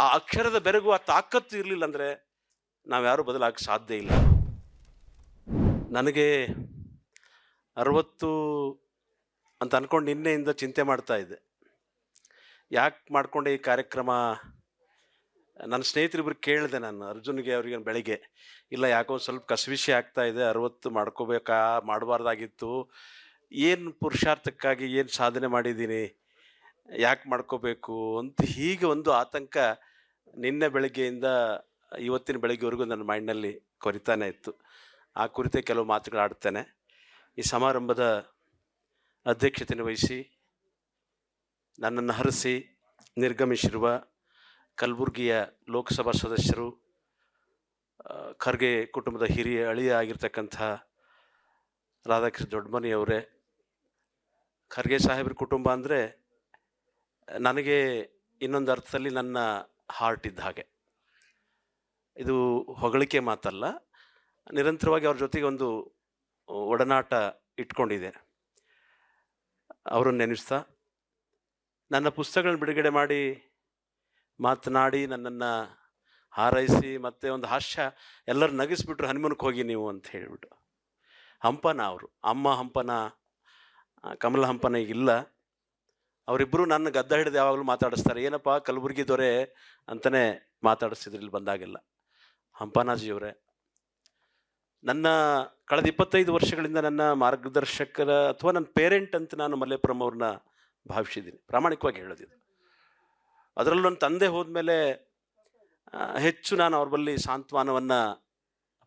ಆ ಅಕ್ಷರದ ಬೆರಗು ಆ ತಾಕತ್ತು ಇರಲಿಲ್ಲ ಅಂದರೆ ನಾವ್ಯಾರೂ ಬದಲಾಗಕ್ಕೆ ಸಾಧ್ಯ ಇಲ್ಲ. ನನಗೆ ಅರವತ್ತು ಅಂತ ಅಂದ್ಕೊಂಡು ನಿನ್ನೆಯಿಂದ ಚಿಂತೆ ಮಾಡ್ತಾ ಇದ್ದೆ. ಯಾಕೆ ಮಾಡ್ಕೊಂಡೆ ಈ ಕಾರ್ಯಕ್ರಮ? ನನ್ನ ಸ್ನೇಹಿತರಿಬ್ರು ಕೇಳಿದೆ ನಾನು, ಅರ್ಜುನ್ಗೆ ಅವ್ರಿಗೆ ಬೆಳಿಗ್ಗೆ. ಇಲ್ಲ, ಯಾಕೋ ಸ್ವಲ್ಪ ಕಸವಿಷಿ ಆಗ್ತಾ ಇದೆ, ಅರವತ್ತು ಮಾಡ್ಕೋಬೇಕಾ, ಮಾಡಬಾರ್ದಾಗಿತ್ತು. ಏನು ಪುರುಷಾರ್ಥಕ್ಕಾಗಿ ಏನು ಸಾಧನೆ ಮಾಡಿದ್ದೀನಿ? ಯಾಕೆ ಮಾಡ್ಕೋಬೇಕು ಅಂತ ಹೀಗೆ ಒಂದು ಆತಂಕ ನಿನ್ನೆ ಬೆಳಗ್ಗೆಯಿಂದ ಇವತ್ತಿನ ಬೆಳಗ್ಗೆವರೆಗೂ ನನ್ನ ಮೈಂಡ್ನಲ್ಲಿ ಕೊರಿತಾನೆ ಇತ್ತು. ಆ ಕುರಿತೆ ಕೆಲವು ಮಾತುಗಳಾಡ್ತೇನೆ. ಈ ಸಮಾರಂಭದ ಅಧ್ಯಕ್ಷತೆಯನ್ನು ವಹಿಸಿ, ನನ್ನನ್ನು ಹರಿಸಿ, ನಿರ್ಗಮಿಸಿರುವ ಕಲಬುರಗಿಯ ಲೋಕಸಭಾ ಸದಸ್ಯರು ಖರ್ಗೆ ಕುಟುಂಬದ ಹಿರಿಯ ಅಳಿಯ ಆಗಿರ್ತಕ್ಕಂಥ ರಾಧಾಕೃಷ್ಣ ದೊಡ್ಡಮನಿಯವರೇ ಖರ್ಗೆ ಸಾಹೇಬ್ರ ಕುಟುಂಬ ಅಂದರೆ ನನಗೆ ಇನ್ನೊಂದು ಅರ್ಥದಲ್ಲಿ ನನ್ನ ಹಾರ್ಟ್ ಇದ್ದ ಹಾಗೆ. ಇದು ಹೊಗಳಿಕೆ ಮಾತಲ್ಲ. ನಿರಂತರವಾಗಿ ಅವ್ರ ಜೊತೆಗೆ ಒಂದು ಒಡನಾಟ ಇಟ್ಕೊಂಡಿದೆ. ಅವರನ್ನು ನೆನೆಸ್ತಾ, ನನ್ನ ಪುಸ್ತಕಗಳನ್ನ ಬಿಡುಗಡೆ ಮಾಡಿ ಮಾತನಾಡಿ, ನನ್ನನ್ನು ಹಾರೈಸಿ, ಮತ್ತೆ ಒಂದು ಹಾಸ್ಯ ಎಲ್ಲರೂ ನಗಿಸ್ಬಿಟ್ರು, ಹನುಮನಕ್ಕೆ ಹೋಗಿ ನೀವು ಅಂತ ಹೇಳಿಬಿಟ್ಟು. ಹಂಪನ ಅವರು. ಅಮ್ಮ ಹಂಪನ, ಕಮಲ ಹಂಪನ ಈಗ ಇಲ್ಲ ಅವರಿಬ್ಬರು ನನ್ನ ಗದ್ದ ಹಿಡಿದು ಯಾವಾಗಲೂ ಮಾತಾಡಿಸ್ತಾರೆ, ಏನಪ್ಪ ಕಲಬುರಗಿ ದೊರೆ ಅಂತಲೇ ಮಾತಾಡಿಸ್ತಿದ್ರು, ಇಲ್ಲಿ ಬಂದಾಗೆಲ್ಲ. ಹಂಪನಾಜಿಯವರೇ. ನನ್ನ ಕಳೆದ ಇಪ್ಪತ್ತೈದು ವರ್ಷಗಳಿಂದ ನನ್ನ ಮಾರ್ಗದರ್ಶಕರ ಅಥವಾ ನನ್ನ ಪೇರೆಂಟ್ ಅಂತ ನಾನು ಮಲ್ಲೇಪುರಂ ಅವ್ರನ್ನ ಭಾವಿಸಿದ್ದೀನಿ, ಪ್ರಾಮಾಣಿಕವಾಗಿ ಹೇಳಿದ್ದೀನಿ ಅದರಲ್ಲೂ ನನ್ನ ತಂದೆ ಹೋದ್ಮೇಲೆ ಹೆಚ್ಚು ನಾನು ಅವ್ರ ಬಳಿ ಸಾಂತ್ವನವನ್ನು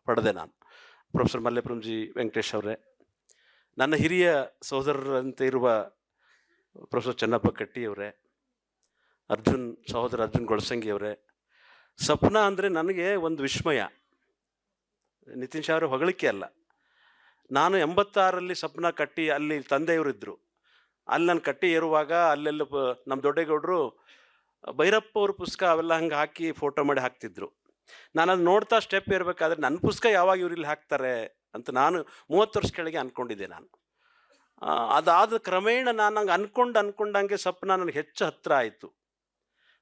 ಪಡೆದೆ ನಾನು. ಪ್ರೊಫೆಸರ್ ಮಲ್ಲೇಪುರಂಜಿ ವೆಂಕಟೇಶ್ ಅವರೇ. ನನ್ನ ಹಿರಿಯ ಸಹೋದರರಂತೆ ಇರುವ ಪ್ರೊಫೆಸರ್ ಚೆನ್ನಪ್ಪ ಕಟ್ಟಿಯವರೇ ಅರ್ಜುನ್ ಸಹೋದರ ಅರ್ಜುನ್ ಗೊಳಸಂಗಿ ಅವರೇ. ಸಪ್ನ ಅಂದರೆ ನನಗೆ ಒಂದು ವಿಸ್ಮಯ. ನಿತಿನ್ ಶಾ ಅವರು ಹೊಗಳಿಕೆ ಅಲ್ಲ. ನಾನು ಎಂಬತ್ತಾರಲ್ಲಿ ಸಪ್ನ ಕಟ್ಟಿ ಅಲ್ಲಿ ತಂದೆಯವರಿದ್ದರು ಅಲ್ಲಿ ನಾನು ಕಟ್ಟಿ ಏರುವಾಗ ಅಲ್ಲೆಲ್ಲ ನಮ್ಮ ದೊಡ್ಡೇಗೌಡರು ಭೈರಪ್ಪ ಅವ್ರ ಪುಸ್ತಕ ಅವೆಲ್ಲ ಹಂಗೆ ಹಾಕಿ ಫೋಟೋ ಮಾಡಿ ಹಾಕ್ತಿದ್ರು. ನಾನು ಅದು ನೋಡ್ತಾ ಸ್ಟೆಪ್ ಇರಬೇಕಾದ್ರೆ ನನ್ನ ಪುಸ್ತಕ ಯಾವಾಗ ಇವ್ರು ಇಲ್ಲಿ ಹಾಕ್ತಾರೆ ಅಂತ ನಾನು ಮೂವತ್ತು ವರ್ಷ ಕೆಳಗೆ ಅಂದ್ಕೊಂಡಿದ್ದೆ ನಾನು. ಅದಾದ ಕ್ರಮೇಣ ನಾನು ನಂಗೆ ಅನ್ಕೊಂಡು ಅನ್ಕೊಂಡಂಗೆ ಸಪ್ನ ನನಗೆ ಹೆಚ್ಚು ಹತ್ತಿರ ಆಯಿತು.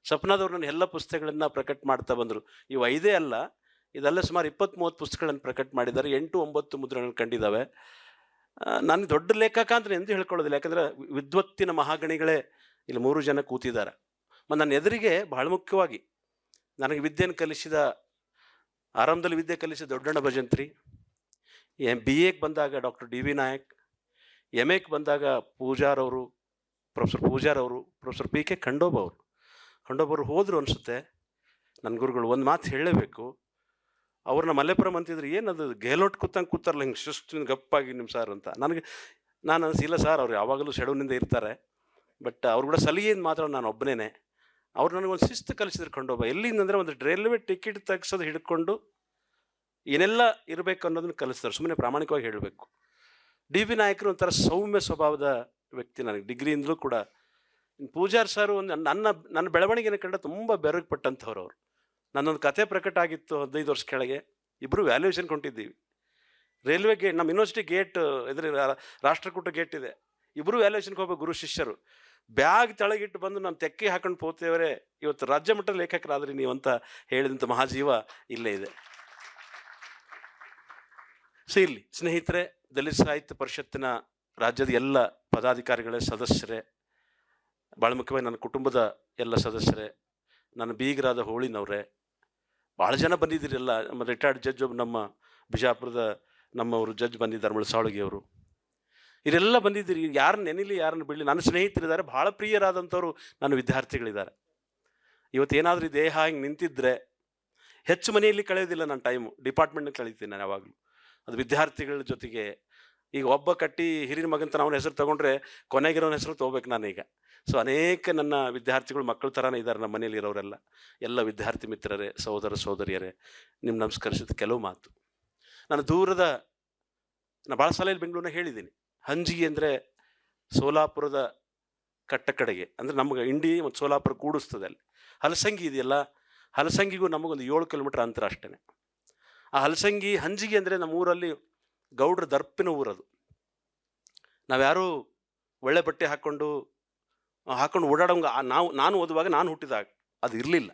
ಸಪ್ನಾದವ್ರು ನನ್ನ ಎಲ್ಲ ಪುಸ್ತಕಗಳನ್ನು ಪ್ರಕಟ ಮಾಡ್ತಾ ಬಂದರು. ಇವು ಐದೇ ಅಲ್ಲ, ಇದೆಲ್ಲ ಸುಮಾರು ಇಪ್ಪತ್ತ್ ಮೂವತ್ತು ಪುಸ್ತಕಗಳನ್ನು ಪ್ರಕಟ ಮಾಡಿದ್ದಾರೆ. ಎಂಟು ಒಂಬತ್ತು ಮುದ್ರಣಗಳು ಕಂಡಿದ್ದಾವೆ ನಾನು ದೊಡ್ಡ ಲೇಖಕ ಅಂತ ಎಂದು ಹೇಳ್ಕೊಳ್ಳೋದಿಲ್ಲ. ಯಾಕಂದರೆ ವಿದ್ವತ್ತಿನ ಮಹಾಗಣಿಗಳೇ ಇಲ್ಲಿ ಮೂರು ಜನ ಕೂತಿದ್ದಾರೆ. ಮತ್ತು ನನ್ನ ಎದುರಿಗೆ ಬಹಳ ಮುಖ್ಯವಾಗಿ ನನಗೆ ವಿದ್ಯೆಯನ್ನು ಕಲಿಸಿದ, ಆರಂಭದಲ್ಲಿ ವಿದ್ಯೆ ಕಲಿಸಿದ ದೊಡ್ಡಣ್ಣ ಭಜಂತ್ರಿ ಬಿ ಎಗೆ ಬಂದಾಗ doctor D V Nayak M ಎಕ್ ಬಂದಾಗ ಪೂಜಾರವರು, ಪ್ರೊಫೆಸರ್ ಪೂಜಾರವರು, ಪ್ರೊಫೆಸರ್ ಪಿ ಕೆ ಖಂಡೋಬ ಅವರು. ಖಂಡೋಬ ಅವರು ಹೋದರು ಅನಿಸುತ್ತೆ ನನ್ನ ಗುರುಗಳು ಒಂದು ಮಾತು ಹೇಳಲೇಬೇಕು ಅವ್ರನ್ನ ಮಲ್ಲೇಪುರಂ ಅಂತಿದ್ರು ಏನದು, ಗೇಲೋಟ್ ಕೂತಂಗೆ ಕೂತಾರಲ್ಲ ಹಿಂಗೆ ಶಿಸ್ತಿನ ಗಪ್ಪಾಗಿ ನಿಮ್ಮ ಸರ್ ಅಂತ. ನನಗೆ, ನಾನು ಅನಿಸಿಲ್ಲ ಸರ್, ಅವ್ರು ಯಾವಾಗಲೂ ಸೆಡೂನಿಂದ ಇರ್ತಾರೆ. ಬಟ್ ಅವ್ರು ಕೂಡ ಸಲಿಗೆಯಿಂದ ಮಾತ್ರ ನಾನು ಒಬ್ಬನೇ ಅವ್ರು ನನಗೊಂದು ಶಿಸ್ತು ಕಲಿಸಿದ್ರು ಖಂಡೋಬ. ಎಲ್ಲಿಂದ ಅಂದರೆ ಒಂದು ರೈಲ್ವೆ ಟಿಕೆಟ್ ತೆಗ್ಸೋದು ಹಿಡ್ಕೊಂಡು ಏನೆಲ್ಲ ಇರಬೇಕು ಅನ್ನೋದನ್ನ ಕಲಿಸ್ತಾರೆ ಸುಮ್ಮನೆ ಪ್ರಾಮಾಣಿಕವಾಗಿ ಹೇಳಬೇಕು. ಡಿ ಬಿ ನಾಯಕರು ಒಂಥರ ಸೌಮ್ಯ ಸ್ವಭಾವದ ವ್ಯಕ್ತಿ ನನಗೆ. ಡಿಗ್ರಿಯಿಂದಲೂ ಕೂಡ. ಪೂಜಾರ್ ಸರ್ ಒಂದು ನನ್ನ ನನ್ನ ಬೆಳವಣಿಗೆನ ಕಂಡ ತುಂಬ ಬೆರಗು ಪಟ್ಟಂಥವ್ರು ಅವರು. ನನ್ನೊಂದು ಕತೆ ಪ್ರಕಟ ಆಗಿತ್ತು ಹದಿನೈದು ವರ್ಷ ಕೆಳಗೆ. ಇಬ್ಬರು ವ್ಯಾಲ್ಯೂಯೇಷನ್ ಕೊಟ್ಟಿದ್ದೀವಿ. ರೈಲ್ವೆ ಗೇಟ್ ನಮ್ಮ ಯೂನಿವರ್ಸಿಟಿ ಗೇಟ್ ಎದುರು ರಾಷ್ಟ್ರಕೂಟ ಗೇಟ್ ಇದೆ. ಇಬ್ಬರು ವ್ಯಾಲ್ಯೂಯೇಷನ್ಗೆ ಹೋಗ್ಬೇಕು ಗುರು ಶಿಷ್ಯರು. ಬ್ಯಾಗ್ ತಳಗಿಟ್ಟು ಬಂದು ನಾನು ತೆಕ್ಕಿ ಹಾಕೊಂಡು ಪೋತೇವರೇ ಇವತ್ತು ರಾಜ್ಯ ಮಟ್ಟದ ಲೇಖಕರಾದ್ರಿ ನೀವು ಅಂತ ಹೇಳಿದಂಥ ಮಹಾಜೀವ ಇಲ್ಲೇ ಇದೆ. ಸೊ, ಇಲ್ಲಿ. ಸ್ನೇಹಿತರೆ ದಲಿತ ಸಾಹಿತ್ಯ ಪರಿಷತ್ತಿನ ರಾಜ್ಯದ ಎಲ್ಲ ಪದಾಧಿಕಾರಿಗಳೇ, ಸದಸ್ಯರೇ ಭಾಳ ಮುಖ್ಯವಾಗಿ ನನ್ನ ಕುಟುಂಬದ ಎಲ್ಲ ಸದಸ್ಯರೇ, ನನ್ನ ಬೀಗರಾದ ಹೋಳಿನವರೇ ಭಾಳ ಜನ ಬಂದಿದ್ದೀರಲ್ಲ ನಮ್ಮ ರಿಟೈರ್ಡ್ ಜಡ್ಜ್ ಒಬ್ಬ ನಮ್ಮ ಬಿಜಾಪುರದ ನಮ್ಮವರು ಜಡ್ಜ್ ಬಂದಿದ್ದಾರೆ ಮುಳಸಾವಳಿಗೆ ಅವರು ಇವರೆಲ್ಲ ಬಂದಿದ್ದೀರಿ. ಯಾರನ್ನ ನೆನಿಲಿ, ಯಾರನ್ನ ಬಿಡಲಿ. ನನ್ನ ಸ್ನೇಹಿತರಿದ್ದಾರೆ. ಭಾಳ ಪ್ರಿಯರಾದಂಥವ್ರು ನನ್ನ ವಿದ್ಯಾರ್ಥಿಗಳಿದ್ದಾರೆ. ಇವತ್ತೇನಾದರೂ ದೇಹ ಹಿಂಗೆ ನಿಂತಿದ್ರೆ ಹೆಚ್ಚು ಮನೆಯಲ್ಲಿ ಕಳೆಯೋದಿಲ್ಲ ನನ್ನ ಟೈಮು ಡಿಪಾರ್ಟ್ಮೆಂಟ್ನ ಕಳೀತೀನಿ ನಾನು ಯಾವಾಗಲೂ. ಅದು ವಿದ್ಯಾರ್ಥಿಗಳ ಜೊತೆಗೆ ಈಗ ಒಬ್ಬ ಕಟ್ಟಿ ಹಿರಿಯ ಮಗಂತ ಅವನ ಹೆಸರು ತೊಗೊಂಡ್ರೆ ಕೊನೆಗಿರೋನ ಹೆಸರು ತೊಗೋಬೇಕು ನಾನೀಗ. ಸೊ ಅನೇಕ ನನ್ನ ವಿದ್ಯಾರ್ಥಿಗಳು ಮಕ್ಕಳ ಥರನೇ ಇದ್ದಾರೆ ನಮ್ಮ ಮನೇಲಿ ಇರೋರೆಲ್ಲ. ಎಲ್ಲ ವಿದ್ಯಾರ್ಥಿ ಮಿತ್ರರೇ, ಸಹೋದರ ಸಹೋದರಿಯರೇ ನಿಮ್ಮ ನಮಸ್ಕರಿಸಿದ ಕೆಲವು ಮಾತು. ನಾನು ದೂರದ ನಾನು ಭಾಳ ಸಲ ಇಲ್ಲಿ ಹೇಳಿದ್ದೀನಿ. ಹಂಜಿಗೆ ಅಂದರೆ ಸೋಲಾಪುರದ ಕಟ್ಟ ಕಡೆಗೆ ಅಂದರೆ ನಮಗೆ ಇಂಡಿ ಮತ್ತು ಸೋಲಾಪುರ ಕೂಡಿಸ್ತದೆ ಅಲ್ಲಿ. ಹಲಸಂಗಿ ಇದೆಯಲ್ಲ, ಹಲಸಂಗಿಗೂ ನಮಗೊಂದು ಏಳು ಕಿಲೋಮೀಟ್ರ್ ಅಂತರ ಅಷ್ಟೇ ಆ ಹಲಸಂಗಿ, ಹಂಜಿಗೆ ಅಂದರೆ ನಮ್ಮ ಊರಲ್ಲಿ ಗೌಡ್ರ ದರ್ಪಿನ ಊರದು. ನಾವ್ಯಾರೂ ಒಳ್ಳೆ ಬಟ್ಟೆ ಹಾಕ್ಕೊಂಡು ಹಾಕೊಂಡು ಓಡಾಡೋಂಗ ನಾವು, ನಾನು ಓದುವಾಗ ನಾನು ಹುಟ್ಟಿದಾಗ ಅದು ಇರಲಿಲ್ಲ.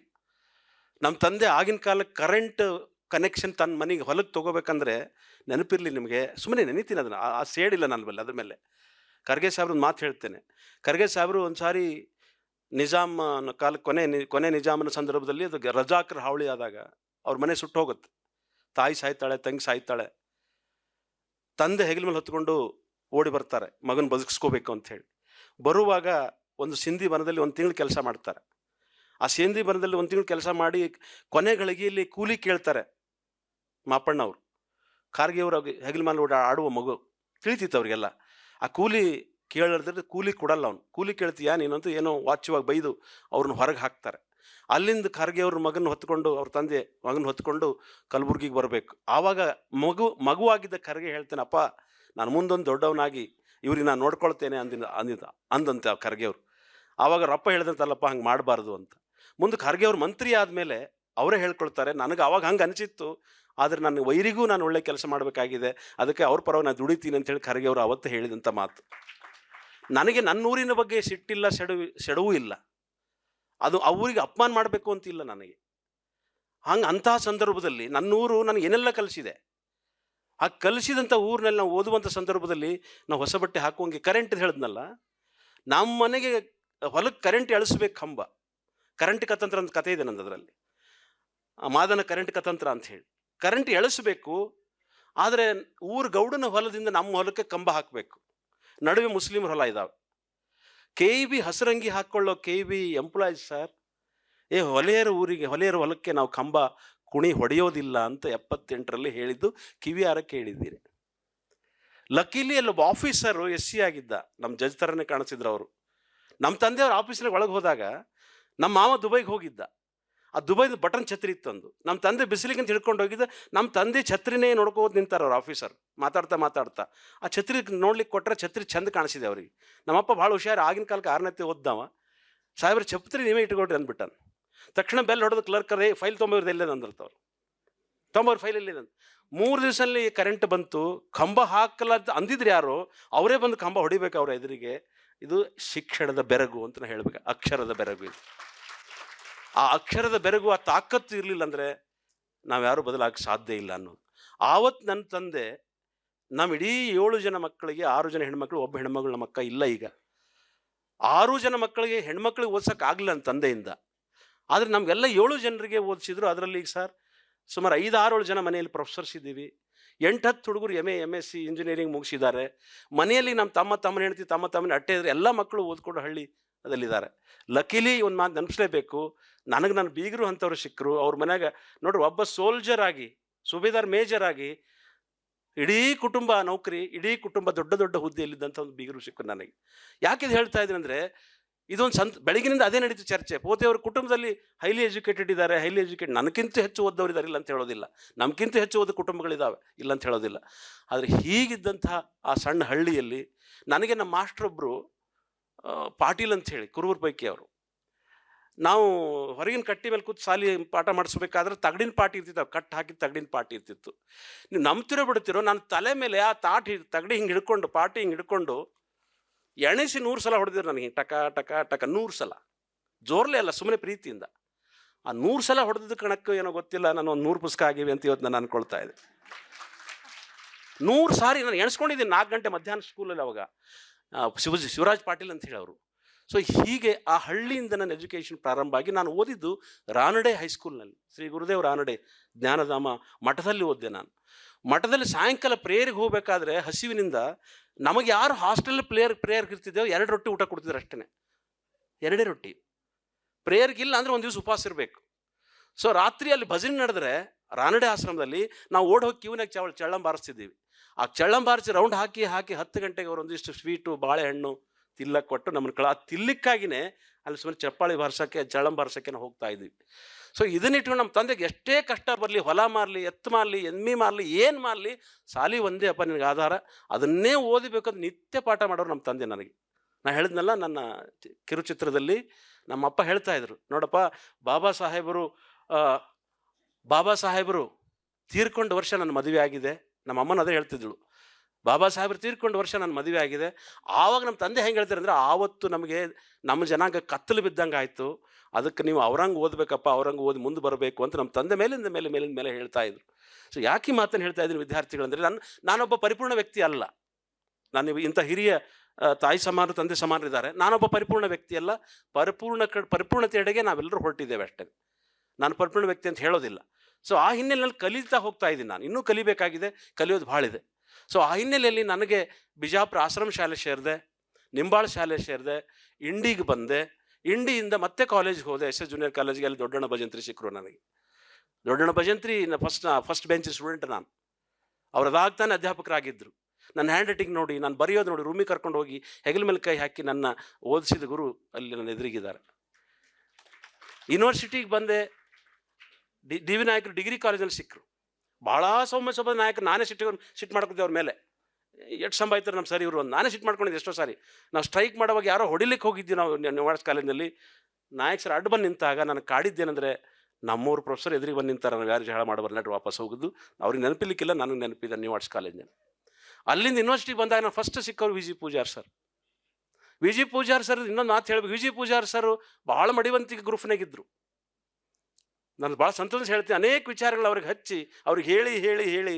ನಮ್ಮ ತಂದೆ ಆಗಿನ ಕಾಲಕ್ಕೆ ಕರೆಂಟ್ ಕನೆಕ್ಷನ್ ತನ್ನ ಮನೆಗೆ ಹೊಲಕ್ಕೆ ತೊಗೋಬೇಕಂದ್ರೆ ನೆನಪಿರಲಿ ನಿಮಗೆ ಸುಮ್ಮನೆ ನೆನೀತೀನಿ ಅದನ್ನು, ಆ- ಸೇಡಿಲ್ಲ ನನ್ನ ಮೇಲೆ ಅದ್ರ ಮೇಲೆ. ಖರ್ಗೆ ಸಾಹೇಬ್ರ ಮಾತು ಹೇಳ್ತೇನೆ. ಖರ್ಗೆ ಸಾಹೇಬರು ಒಂದು ಸಾರಿ ನಿಜಾಮ್ ಕಾಲ, ಕೊನೆ ಕೊನೆ ನಿಜಾಮನ ಸಂದರ್ಭದಲ್ಲಿ ಅದು ರಜಾಕರ್ ಹಾವಳಿ ಆದಾಗ ಅವ್ರ ಮನೆ ಸುಟ್ಟು ಹೋಗುತ್ತೆ. ತಾಯಿ ಸಾಯ್ತಾಳೆ, ತಂಗಿ ಸಾಯ್ತಾಳೆ. ತಂದೆ ಹೆಗಲ ಮೇಲೆ ಹೊತ್ಕೊಂಡು ಓಡಿ ಬರ್ತಾರೆ, ಮಗನ ಬದುಕಿಸ್ಕೋಬೇಕು ಅಂತ ಹೇಳಿ. ಬರುವಾಗ ಒಂದು ಸಿಂಧಿ ಬನದಲ್ಲಿ ಒಂದು ತಿಂಗಳು ಕೆಲಸ ಮಾಡ್ತಾರೆ. ಆ ಸಿಂಧಿ ಬನದಲ್ಲಿ ಒಂದು ತಿಂಗಳು ಕೆಲಸ ಮಾಡಿ ಕೊನೆ ಗಳಿಗೆಯಲ್ಲಿ ಕೂಲಿ ಕೇಳ್ತಾರೆ ಖಾರ್ಗೆ ಅವರು ಹೆಗಲ ಮೇಲೆ ಓಡ ಆಡುವ ಮಗು. ತಿಳಿತಿತ್ತು ಅವರಿಗೆಲ್ಲ. ಆ ಕೂಲಿ ಕೇಳಿದ್ರೆ ಕೂಲಿ ಕೊಡಲ್ಲ ಅವನು. ಕೂಲಿ ಕೇಳ್ತೀಯಾ ನೀನಂತೂ ಏನೋ ವಾಚ್ಯವಾಗಿ ಬೈದು ಅವ್ರನ್ನ ಹೊರಗೆ ಹಾಕ್ತಾರೆ. ಅಲ್ಲಿಂದ ಖರ್ಗೆ ಅವ್ರ ಮಗನ ಹೊತ್ಕೊಂಡು, ಅವ್ರ ತಂದೆ ಮಗನ ಹೊತ್ಕೊಂಡು ಕಲಬುರ್ಗಿಗೆ ಬರಬೇಕು. ಆವಾಗ ಮಗು ಮಗುವಾಗಿದ್ದ ಖರ್ಗೆ ಹೇಳ್ತೇನೆ, ಅಪ್ಪ, ನಾನು ಮುಂದೊಂದು ದೊಡ್ಡವನಾಗಿ ಇವ್ರಿಗೆ ನಾನು ನೋಡ್ಕೊಳ್ತೇನೆ ಅಂದಿನ ಅಂದಿದ್ದ, ಅಂದಂತೆ ಆ ಖರ್ಗೆ ಅವರು. ಆವಾಗ ರಪ್ಪ ಹೇಳ್ದಂತಲ್ಲಪ್ಪ, ಹಂಗೆ ಮಾಡಬಾರ್ದು ಅಂತ. ಮುಂದೆ ಖರ್ಗೆ ಅವ್ರ ಮಂತ್ರಿ ಆದಮೇಲೆ ಅವರೇ ಹೇಳ್ಕೊಳ್ತಾರೆ, ನನಗೆ ಅವಾಗ ಹಂಗೆ ಅನಿಸಿತ್ತು, ಆದರೆ ನನ್ನ ವೈರಿಗೂ ನಾನು ಒಳ್ಳೆ ಕೆಲಸ ಮಾಡಬೇಕಾಗಿದೆ, ಅದಕ್ಕೆ ಅವ್ರ ಪರವಾಗಿ ನಾನು ದುಡಿತೀನಿ ಅಂತ ಹೇಳಿ ಖರ್ಗೆ ಅವರು ಅವತ್ತು ಹೇಳಿದಂಥ ಮಾತು. ನನಗೆ ನನ್ನ ಊರಿನ ಬಗ್ಗೆ ಸಿಟ್ಟಿಲ್ಲ, ಸೆಡವು, ಸೆಡವೂ ಇಲ್ಲ. ಅದು ಅವರಿಗೆ ಅಪಮಾನ ಮಾಡಬೇಕು ಅಂತಿಲ್ಲ ನನಗೆ. ಹಂಗೆ ಅಂತಹ ಸಂದರ್ಭದಲ್ಲಿ ನನ್ನ ಊರು ನನಗೆ ಏನೆಲ್ಲ ಕಲಿಸಿದೆ. ಆ ಕಲಿಸಿದಂಥ ಊರಿನಲ್ಲಿ ನಾವು ಓದುವಂಥ ಸಂದರ್ಭದಲ್ಲಿ ನಾವು ಹೊಸ ಬಟ್ಟೆ ಹಾಕುವಂಗೆ ಕರೆಂಟ್ ಹೇಳಿದ್ನಲ್ಲ ನಮ್ಮ ಮನೆಗೆ ಹೊಲಕ್ಕೆ ಕರೆಂಟ್ ಎಳಿಸ್ಬೇಕು ಕಂಬ. ಕರೆಂಟ್ ಕತಂತ್ರ ಅಂತ ಕತೆ ಇದೆ ನಂದು ಅದರಲ್ಲಿ. ಮಾದನ ಕರೆಂಟ್ ಕತಂತ್ರ ಅಂತ ಹೇಳಿ. ಕರೆಂಟ್ ಎಳಿಸ್ಬೇಕು, ಆದರೆ ಊರು ಗೌಡನ ಹೊಲದಿಂದ ನಮ್ಮ ಹೊಲಕ್ಕೆ ಕಂಬ ಹಾಕಬೇಕು. ನಡುವೆ ಮುಸ್ಲಿಮರ ಹೊಲ ಇದ್ದಾವೆ ಕೆ ಇ ಬಿ ಹಸರಂಗಿ ಹಾಕ್ಕೊಳ್ಳೋ K E B employees sir ಏ ಹೊಲೆಯರ ಊರಿಗೆ, ಹೊಲೆಯರ ಹೊಲಕ್ಕೆ ನಾವು ಕಂಬ ಕುಣಿ ಹೊಡೆಯೋದಿಲ್ಲ ಅಂತ ಎಪ್ಪತ್ತೆಂಟರಲ್ಲಿ ಹೇಳಿದ್ದು ಕಿವಿಯಾರಕ್ಕೆ ಹೇಳಿದ್ದೀರಿ ಲಕ್ಕಿಲಿ ಅಲ್ಲೊಬ್ಬ ಆಫೀಸರು ಎಸ್ ಸಿ ಆಗಿದ್ದ, ನಮ್ಮ ಜಜ್ ಥರನೇ ಕಾಣಿಸಿದ್ರು ಅವರು. ನಮ್ಮ ತಂದೆಯವ್ರ ಆಫೀಸ್ನಾಗ ಒಳಗೆ ಹೋದಾಗ ನಮ್ಮ ಮಾವ ದುಬೈಗೆ ಹೋಗಿದ್ದ. ಆ ದುಬೈದ ಬಟನ್ ಛತ್ರಿ ಇತ್ತಂದು. ನಮ್ಮ ತಂದೆ ಬಿಸಿಲಿಗೆ ಅಂತ ಹಿಡ್ಕೊಂಡು ಹೋಗಿದ್ದು ನಮ್ಮ ತಂದೆ ಛತ್ರಿನೇ ನೋಡ್ಕೋದು ನಿಂತಾರೆ ಅವ್ರ ಆಫೀಸರ್. ಮಾತಾಡ್ತಾ ಮಾತಾಡ್ತಾ. ಆ ಛತ್ರಿ ನೋಡ್ಲಿಕ್ಕೆ ಕೊಟ್ಟರೆ ಛತ್ರಿ ಚಂದ ಕಾಣಿಸಿದೆ ಅವ್ರಿಗೆ. ನಮ್ಮಪ್ಪ ಭಾಳ ಹುಷಾರು, ಆಗಿನ ಕಾಲಕ್ಕೆ ಆರನೇತೆ ಓದ್ದವ. ಸಾಹೇಬ್ರ, ಛತ್ರಿ ನೀವೇ ಇಟ್ಕೊಳ್ರಿ ಅಂದ್ಬಿಟ್ಟನು. ತಕ್ಷಣ ಬೆಲ್ ಹೊಡೆದು ಕ್ಲರ್ಕ್ ರೇ, ಫೈಲ್ ತೊಂಬರ್ದು ಎಲ್ಲೇ ಅಂದ್ರತವ್ರು ತೊಂಬರ್ ಫೈಲ್ ಎಲ್ಲಿ ಮೂರು ದಿವಸದಲ್ಲಿ ಕರೆಂಟ್ ಬಂತು. ಕಂಬ ಹಾಕಲ್ಲ ಅಂದಿದ್ರು ಯಾರು? ಅವರೇ ಬಂದು ಕಂಬ ಹೊಡಿಬೇಕು ಅವ್ರ ಎದುರಿಗೆ. ಇದು ಶಿಕ್ಷಣದ ಬೆರಗು ಅಂತ ಹೇಳ್ಬೇಕು. ಅಕ್ಷರದ ಬೆರಗು ಇದು. ಆ ಅಕ್ಷರದ ಬೆರಗು ಆ ತಾಕತ್ತು ಇರಲಿಲ್ಲ ಅಂದರೆ ನಾವ್ಯಾರು ಬದಲಾಗಕ್ಕೆ ಸಾಧ್ಯ ಇಲ್ಲ ಅನ್ನೋದು. ಆವತ್ತು ನನ್ನ ತಂದೆ ನಮ್ಮ ಇಡೀ ಏಳು ಜನ ಮಕ್ಕಳಿಗೆ, ಆರು ಜನ ಹೆಣ್ಮಕ್ಳು, ಒಬ್ಬ ಹೆಣ್ಮಗಳು ನಮ್ಮ ಅಕ್ಕ ಇಲ್ಲ ಈಗ. ಆರು ಜನ ಮಕ್ಕಳಿಗೆ ಹೆಣ್ಮಕ್ಳಿಗೆ ಓದ್ಸೋಕ್ಕಾಗಲಿಲ್ಲ ನನ್ನ ತಂದೆಯಿಂದ. ಆದರೆ ನಮಗೆಲ್ಲ ಏಳು ಜನರಿಗೆ ಓದಿಸಿದ್ರು. ಅದರಲ್ಲಿ ಈಗ ಸರ್ ಸುಮಾರು ಐದು ಆರೇಳು ಜನ ಮನೆಯಲ್ಲಿ ಪ್ರೊಫೆಸರ್ಸ್ ಇದ್ದೀವಿ. ಎಂಟು ಹತ್ತು ಹುಡುಗರು M A M S C engineering ಮುಗಿಸಿದ್ದಾರೆ. ಮನೆಯಲ್ಲಿ ನಮ್ಮ ತಮ್ಮ ತಮ್ಮನ ಹೆಂಡತಿ, ತಮ್ಮ ತಮ್ಮನ ಅಟ್ಟೆ ಇದ್ರೆ ಎಲ್ಲ ಮಕ್ಕಳು ಓದ್ಕೊಂಡು ಹಳ್ಳಿ ಅದಲ್ಲಿದ್ದಾರೆ ಲಕಿಲಿ ಒಂದು ಮಾತು ನೆನಪಿಸಲೇಬೇಕು. ನನಗೆ ನನ್ನ ಬೀಗರು ಅಂಥವ್ರು ಸಿಕ್ಕರು ಅವ್ರ ಮನ್ಯಾಗ ನೋಡ್ರಿ ಒಬ್ಬ ಸೋಲ್ಜರ್ ಆಗಿ, ಸುಬೇದಾರ್ ಮೇಜರ್ ಆಗಿ, ಇಡೀ ಕುಟುಂಬ ನೌಕರಿ, ಇಡೀ ಕುಟುಂಬ ದೊಡ್ಡ ದೊಡ್ಡ ಹುದ್ದೆಯಲ್ಲಿದ್ದಂಥ ಒಂದು ಬೀಗರು ಸಿಕ್ಕರು ನನಗೆ. ಯಾಕೆ ಇದು ಹೇಳ್ತಾ ಇದ್ದೀನಿ ಅಂದರೆ, ಇದೊಂದು ಸಂತ, ಬೆಳಗಿನಿಂದ ಅದೇ ನಡೀತು ಚರ್ಚೆ. ಪೋತೆ ಅವ್ರ ಕುಟುಂಬದಲ್ಲಿ ಹೈಲಿ ಎಜುಕೇಟೆಡ್ ಇದ್ದಾರೆ ಹೈಲಿ ಎಜುಕೇಟೆಡ್ ನನಗಿಂತ ಹೆಚ್ಚು ಓದೋರು ಇದ್ದಾರೆ ಇಲ್ಲ ಅಂತ ಹೇಳೋದಿಲ್ಲ. ನಮಗಿಂತ ಹೆಚ್ಚು ಓದ ಕುಟುಂಬಗಳಿದ್ದಾವೆ ಇಲ್ಲ ಅಂತ ಹೇಳೋದಿಲ್ಲ. ಆದರೆ ಹೀಗಿದ್ದಂತಹ ಆ ಸಣ್ಣ ಹಳ್ಳಿಯಲ್ಲಿ, ನನಗೆ ನಮ್ಮ ಮಾಸ್ಟ್ರೊಬ್ಬರು ಪಾಟೀಲ್ ಅಂತ ಹೇಳಿ ಕುರುಬರ ಪೈಕಿ ಅವರು. ನಾವು ಹೊರಗಿನ ಕಟ್ಟಿ ಮೇಲೆ ಕೂತು ಸಾಲಿ ಪಾಠ ಮಾಡಿಸ್ಬೇಕಾದ್ರೆ ತಗಡಿನ ಪಾಟಿ ಇರ್ತಿತ್ತು ಕಟ್ ಹಾಕಿ ತಗಡಿನ ಪಾಟಿ ಇರ್ತಿತ್ತು. ನೀವು ನಂಬ್ತಿರೋ ಬಿಡ್ತಿರೋ ನನ್ನ ತಲೆ ಮೇಲೆ ಆ ತಾಟ್ ತಗಡಿ ಹಿಂಗೆ ಹಿಡ್ಕೊಂಡು, ಪಾಟಿ ಹಿಂಗೆ ಹಿಡ್ಕೊಂಡು ಎಣಿಸಿ ನೂರು ಸಲ ಹೊಡೆದಿರು ನನಗೆ ಟಕ ಟಕ ಟಕ, ನೂರು ಸಲ. ಜೋರ್ಲೆ ಅಲ್ಲ ಸುಮ್ಮನೆ ಪ್ರೀತಿಯಿಂದ. ಆ ನೂರು ಸಲ ಹೊಡೆದಿದ್ದ ಕಣಕ್ಕೂ ಏನೋ ಗೊತ್ತಿಲ್ಲ, ನಾನು ಒಂದು ನೂರು ಪುಸ್ತಕ ಆಗಿವೆ ಅಂತ ಇವತ್ತು ನಾನು ಅನ್ಕೊಳ್ತಾ ಇದ್ದೆ. ನೂರು ಸಾರಿ ನಾನು ಎಣಿಸ್ಕೊಂಡಿದ್ದೀನಿ ನಾಲ್ಕು ಗಂಟೆ ಮಧ್ಯಾಹ್ನ ಸ್ಕೂಲಲ್ಲಿ ಅವಾಗ. ಶಿವ ಶಿವರಾಜ್ ಪಾಟೀಲ್ ಅಂತ ಹೇಳಿ ಅವರು. ಸೊ ಹೀಗೆ ಆ ಹಳ್ಳಿಯಿಂದ ನನ್ನ ಎಜುಕೇಷನ್ ಪ್ರಾರಂಭ ಆಗಿ ನಾನು ಓದಿದ್ದು ರಾನಡೆ ಹೈಸ್ಕೂಲ್ನಲ್ಲಿ ಶ್ರೀ ಗುರುದೇವ್ ರಾನಡೆ ಜ್ಞಾನಧಾಮ ಮಠದಲ್ಲಿ ಓದಿದೆ ನಾನು. ಮಠದಲ್ಲಿ ಸಾಯಂಕಾಲ ಪ್ರೇಯರ್ಗೆ ಹೋಗಬೇಕಾದ್ರೆ ಹಸಿವಿನಿಂದ ನಮಗೆ ಯಾರು ಹಾಸ್ಟೆಲ್ ಪ್ಲೇಯರ್ ಪ್ರೇಯರ್ಗೆ ಇರ್ತಿದ್ದೇವೆ ಎರಡು ರೊಟ್ಟಿ ಊಟ ಕೊಡ್ತಿದ್ರು ಅಷ್ಟೇ ಎರಡೇ ರೊಟ್ಟಿ. ಪ್ರೇಯರ್ಗೆ ಇಲ್ಲ ಅಂದರೆ ಒಂದು ದಿವಸ ಉಪವಾಸ ಇರಬೇಕು. ಸೊ ರಾತ್ರಿ ಅಲ್ಲಿ ಭಜನೆ ನಡೆದ್ರೆ ರಾನಡೆ ಆಶ್ರಮದಲ್ಲಿ ನಾವು ಓಡ್ ಹೋಗಿ ಕ್ಯೂನಾಗ ಚವಳ ಚಳ್ಳಂ ಬಾರಿಸ್ತಿದ್ದೀವಿ. ಆ ಚಳ್ಳಂಬಾರಿಸಿ ರೌಂಡ್ ಹಾಕಿ ಹಾಕಿ ಹತ್ತು ಗಂಟೆಗೆ ಅವರೊಂದಿಷ್ಟು ಸ್ವೀಟು, ಬಾಳೆಹಣ್ಣು ತಿಲ್ಲಕ್ಕೆ ಕೊಟ್ಟು ನಮ್ಮನ್ನು ಕಳ ತಿಲ್ಲಿಕ್ಕಾಗಿನೇ ಅಲ್ಲಿ ಸುಮ್ಮನೆ ಚಪ್ಪಾಳಿ ಬಾರ್ಸೋಕ್ಕೆ, ಚಳ್ಳಂ ಬಾರ್ಸೋಕ್ಕೆ ಹೋಗ್ತಾ ಇದ್ವಿ. ಸೊ ಇದನ್ನಿಟ್ಟು ನಮ್ಮ ತಂದೆಗೆ ಎಷ್ಟೇ ಕಷ್ಟ ಬರಲಿ, ಹೊಲ ಮಾರಲಿ, ಎತ್ತು ಮಾರಲಿ, ಎಮ್ಮಿ ಮಾರಲಿ, ಏನು ಮಾರಲಿ, ಸಾಲಿ ಒಂದೇ ಅಪ್ಪ ನಿನಗೆ ಆಧಾರ. ಅದನ್ನೇ ಓದಿಬೇಕಂತ ನಿತ್ಯ ಪಾಠ ಮಾಡೋರು ನಮ್ಮ ತಂದೆ ನನಗೆ. ನಾನು ಹೇಳಿದ್ನಲ್ಲ ನನ್ನ ಕಿರುಚಿತ್ರದಲ್ಲಿ ನಮ್ಮ ಅಪ್ಪ ಹೇಳ್ತಾ ಇದ್ರು, ನೋಡಪ್ಪ, ಬಾಬಾ ಸಾಹೇಬರು ಬಾಬಾ ಸಾಹೇಬರು ತೀರ್ಕೊಂಡು ವರ್ಷ ನನ್ನ ಮದುವೆ ಆಗಿದೆ. ನಮ್ಮ ಅಮ್ಮನ ಅದೇ ಹೇಳ್ತಿದ್ಳು, ಬಾಬಾ ಸಾಹೇಬ್ರು ತೀರ್ಕೊಂಡು ವರ್ಷ ನನ್ನ ಮದುವೆ ಆಗಿದೆ. ಆವಾಗ ನಮ್ಮ ತಂದೆ ಹೆಂಗೆ ಹೇಳ್ತಾರೆ ಅಂದರೆ, ಆವತ್ತು ನಮಗೆ ನಮ್ಮ ಜನಾಂಗ ಕತ್ತಲು ಬಿದ್ದಂಗೆ ಆಯಿತು. ಅದಕ್ಕೆ ನೀವು ಅವ್ರಂಗೆ ಓದಬೇಕಪ್ಪ, ಅವ್ರಂಗೆ ಓದಿ ಮುಂದೆ ಬರಬೇಕು ಅಂತ ನಮ್ಮ ತಂದೆ ಮೇಲಿಂದ ಮೇಲೆ ಮೇಲಿಂದ ಮೇಲೆ ಹೇಳ್ತಾ ಇದ್ರು. ಸೊ ಯಾಕೆ ಮಾತನ್ನು ಹೇಳ್ತಾ ಇದ್ದೀನಿ ವಿದ್ಯಾರ್ಥಿಗಳಂದರೆ ನಾನು, ನಾನೊಬ್ಬ ಪರಿಪೂರ್ಣ ವ್ಯಕ್ತಿ ಅಲ್ಲ. ನಾನು ಇಂಥ ಹಿರಿಯ ತಾಯಿ ಸಮಾನರು, ತಂದೆ ಸಮಾನರಿದ್ದಾರೆ ನಾನೊಬ್ಬ ಪರಿಪೂರ್ಣ ವ್ಯಕ್ತಿ ಅಲ್ಲ. ಪರಿಪೂರ್ಣ ಕ, ಪರಿಪೂರ್ಣತೆಯೆಡೆಗೆ ನಾವೆಲ್ಲರೂ ಹೊರಟಿದ್ದೇವೆ ಅಷ್ಟೇ. ನಾನು ಪರಿಪೂರ್ಣ ವ್ಯಕ್ತಿ ಅಂತ ಹೇಳೋದಿಲ್ಲ. ಸೊ ಆ ಹಿನ್ನೆಲೆಯಲ್ಲಿ ಕಲಿತಾ ಹೋಗ್ತಾ ಇದ್ದೀನಿ ನಾನು. ಇನ್ನೂ ಕಲಿಬೇಕಾಗಿದೆ, ಕಲಿಯೋದು ಭಾಳ ಇದೆ. ಸೊ ಆ ಹಿನ್ನೆಲೆಯಲ್ಲಿ ನನಗೆ ಬಿಜಾಪುರ ಆಶ್ರಮ ಶಾಲೆ ಸೇರಿದೆ, ನಿಂಬಾಳ ಶಾಲೆ ಸೇರಿದೆ, ಇಂಡಿಗೆ ಬಂದೆ. ಇಂಡಿಯಿಂದ ಮತ್ತೆ ಕಾಲೇಜ್ಗೆ ಹೋದೆ, ಎಸ್ ಎಸ್ ಜೂನಿಯರ್ ಕಾಲೇಜ್ಗೆ ಅಲ್ಲಿ ದೊಡ್ಡಣ್ಣ ಭಜಂತ್ರಿ ಸಿಕ್ಕರು ನನಗೆ. Doddanna Bhajantri first first bench student ನಾನು. ಅವ್ರು ಅದಾಗ್ತಾನೆ ಅಧ್ಯಾಪಕರಾಗಿದ್ದರು ನನ್ನ ಹ್ಯಾಂಡ್ ರೈಟಿಂಗ್ ನೋಡಿ, ನಾನು ಬರೆಯೋದು ನೋಡಿ ರೂಮಿಗೆ ಕರ್ಕೊಂಡು ಹೋಗಿ ಹೆಗಲ ಮೇಲೆ ಕೈ ಹಾಕಿ ನನ್ನ ಓದಿಸಿದ ಗುರು ಅಲ್ಲಿ ನನ್ನ ಎದುರಿಗಿದ್ದಾರೆ. ಯೂನಿವರ್ಸಿಟಿಗೆ ಬಂದೆ ಡಿ ಡಿ ವಿ ನಾಯಕರು ಡಿಗ್ರಿ ಕಾಲೇಜಲ್ಲಿ ಸಿಕ್ಕರು. ಭಾಳ ಸೌಮ್ಯ ಸೌಮ್ಯ ನಾಯಕರು ನಾನೇ ಸಿಟ್ಟು ಸಿಟ್ಟು ಮಾಡ್ಕೊತೀವಿ ಅವ್ರ ಮೇಲೆ. ಎಷ್ಟು ಸಂಭಾಯ್ತಾರೆ ನಮ್ಮ ಸರ್ ಇವರು ಒಂದು ನಾನೇ ಸಿಟ್ಟು ಮಾಡ್ಕೊಂಡಿದ್ದೆ ಎಷ್ಟೋ ಸಾರಿ. ನಾವು ಸ್ಟ್ರೈಕ್ ಮಾಡುವಾಗ ಯಾರೋ ಹೊಡಿಲಿಕ್ಕೆ ಹೋಗಿದ್ದೀವಿ ನಾವು ನಿವಾರ್ಸ್ ಕಾಲೇಜಿನಲ್ಲಿ. ನಾಯಕ್ ಸರ್ ಅಡ್ಡು ಬಂದು ನಿಂತಾಗ ನಾನು ಕಾಡಿದ್ದೇನೆಂದರೆ ನಮ್ಮೂರು ಪ್ರೊಫೆಸರ್ ಎದುರಿಗೆ ಬಂದು ನಿಂತಾರೆ, ನಾವು ಯಾರು ಜಗಳ ಮಾಡಬಾರ ನಡ್ರಿ ವಾಪಸ್ ಹೋಗಿದ್ದು ಅವ್ರಿಗೆ ನೆನಪಿಲಿಕ್ಕಿಲ್ಲ ನನಗೆ ನೆನಪಿದೆ ನಿವಾಡ್ಸ್ ಕಾಲೇಜ್ನ ಅಲ್ಲಿಂದ ಯೂನಿವರ್ಸಿಟಿ ಬಂದಾಗ ನಾನು first ಸಿಕ್ಕವ್ರು V G Pujar sir. V G Pujar sir ಇನ್ನೊಂದು ಮಾತು ಹೇಳ್ಬೇಕು. ವಿ ಜಿ ಪೂಜಾರ್ ಸರ್ ಭಾಳ ಮಡಿವಂತಿಕೆ ಗ್ರೂಪ್ನಾಗಿದ್ದರು ನಾನು ಭಾಳ ಸಂತೋಷ ಹೇಳ್ತೀನಿ. ಅನೇಕ ವಿಚಾರಗಳು ಅವ್ರಿಗೆ ಹಚ್ಚಿ, ಅವ್ರಿಗೆ ಹೇಳಿ ಹೇಳಿ ಹೇಳಿ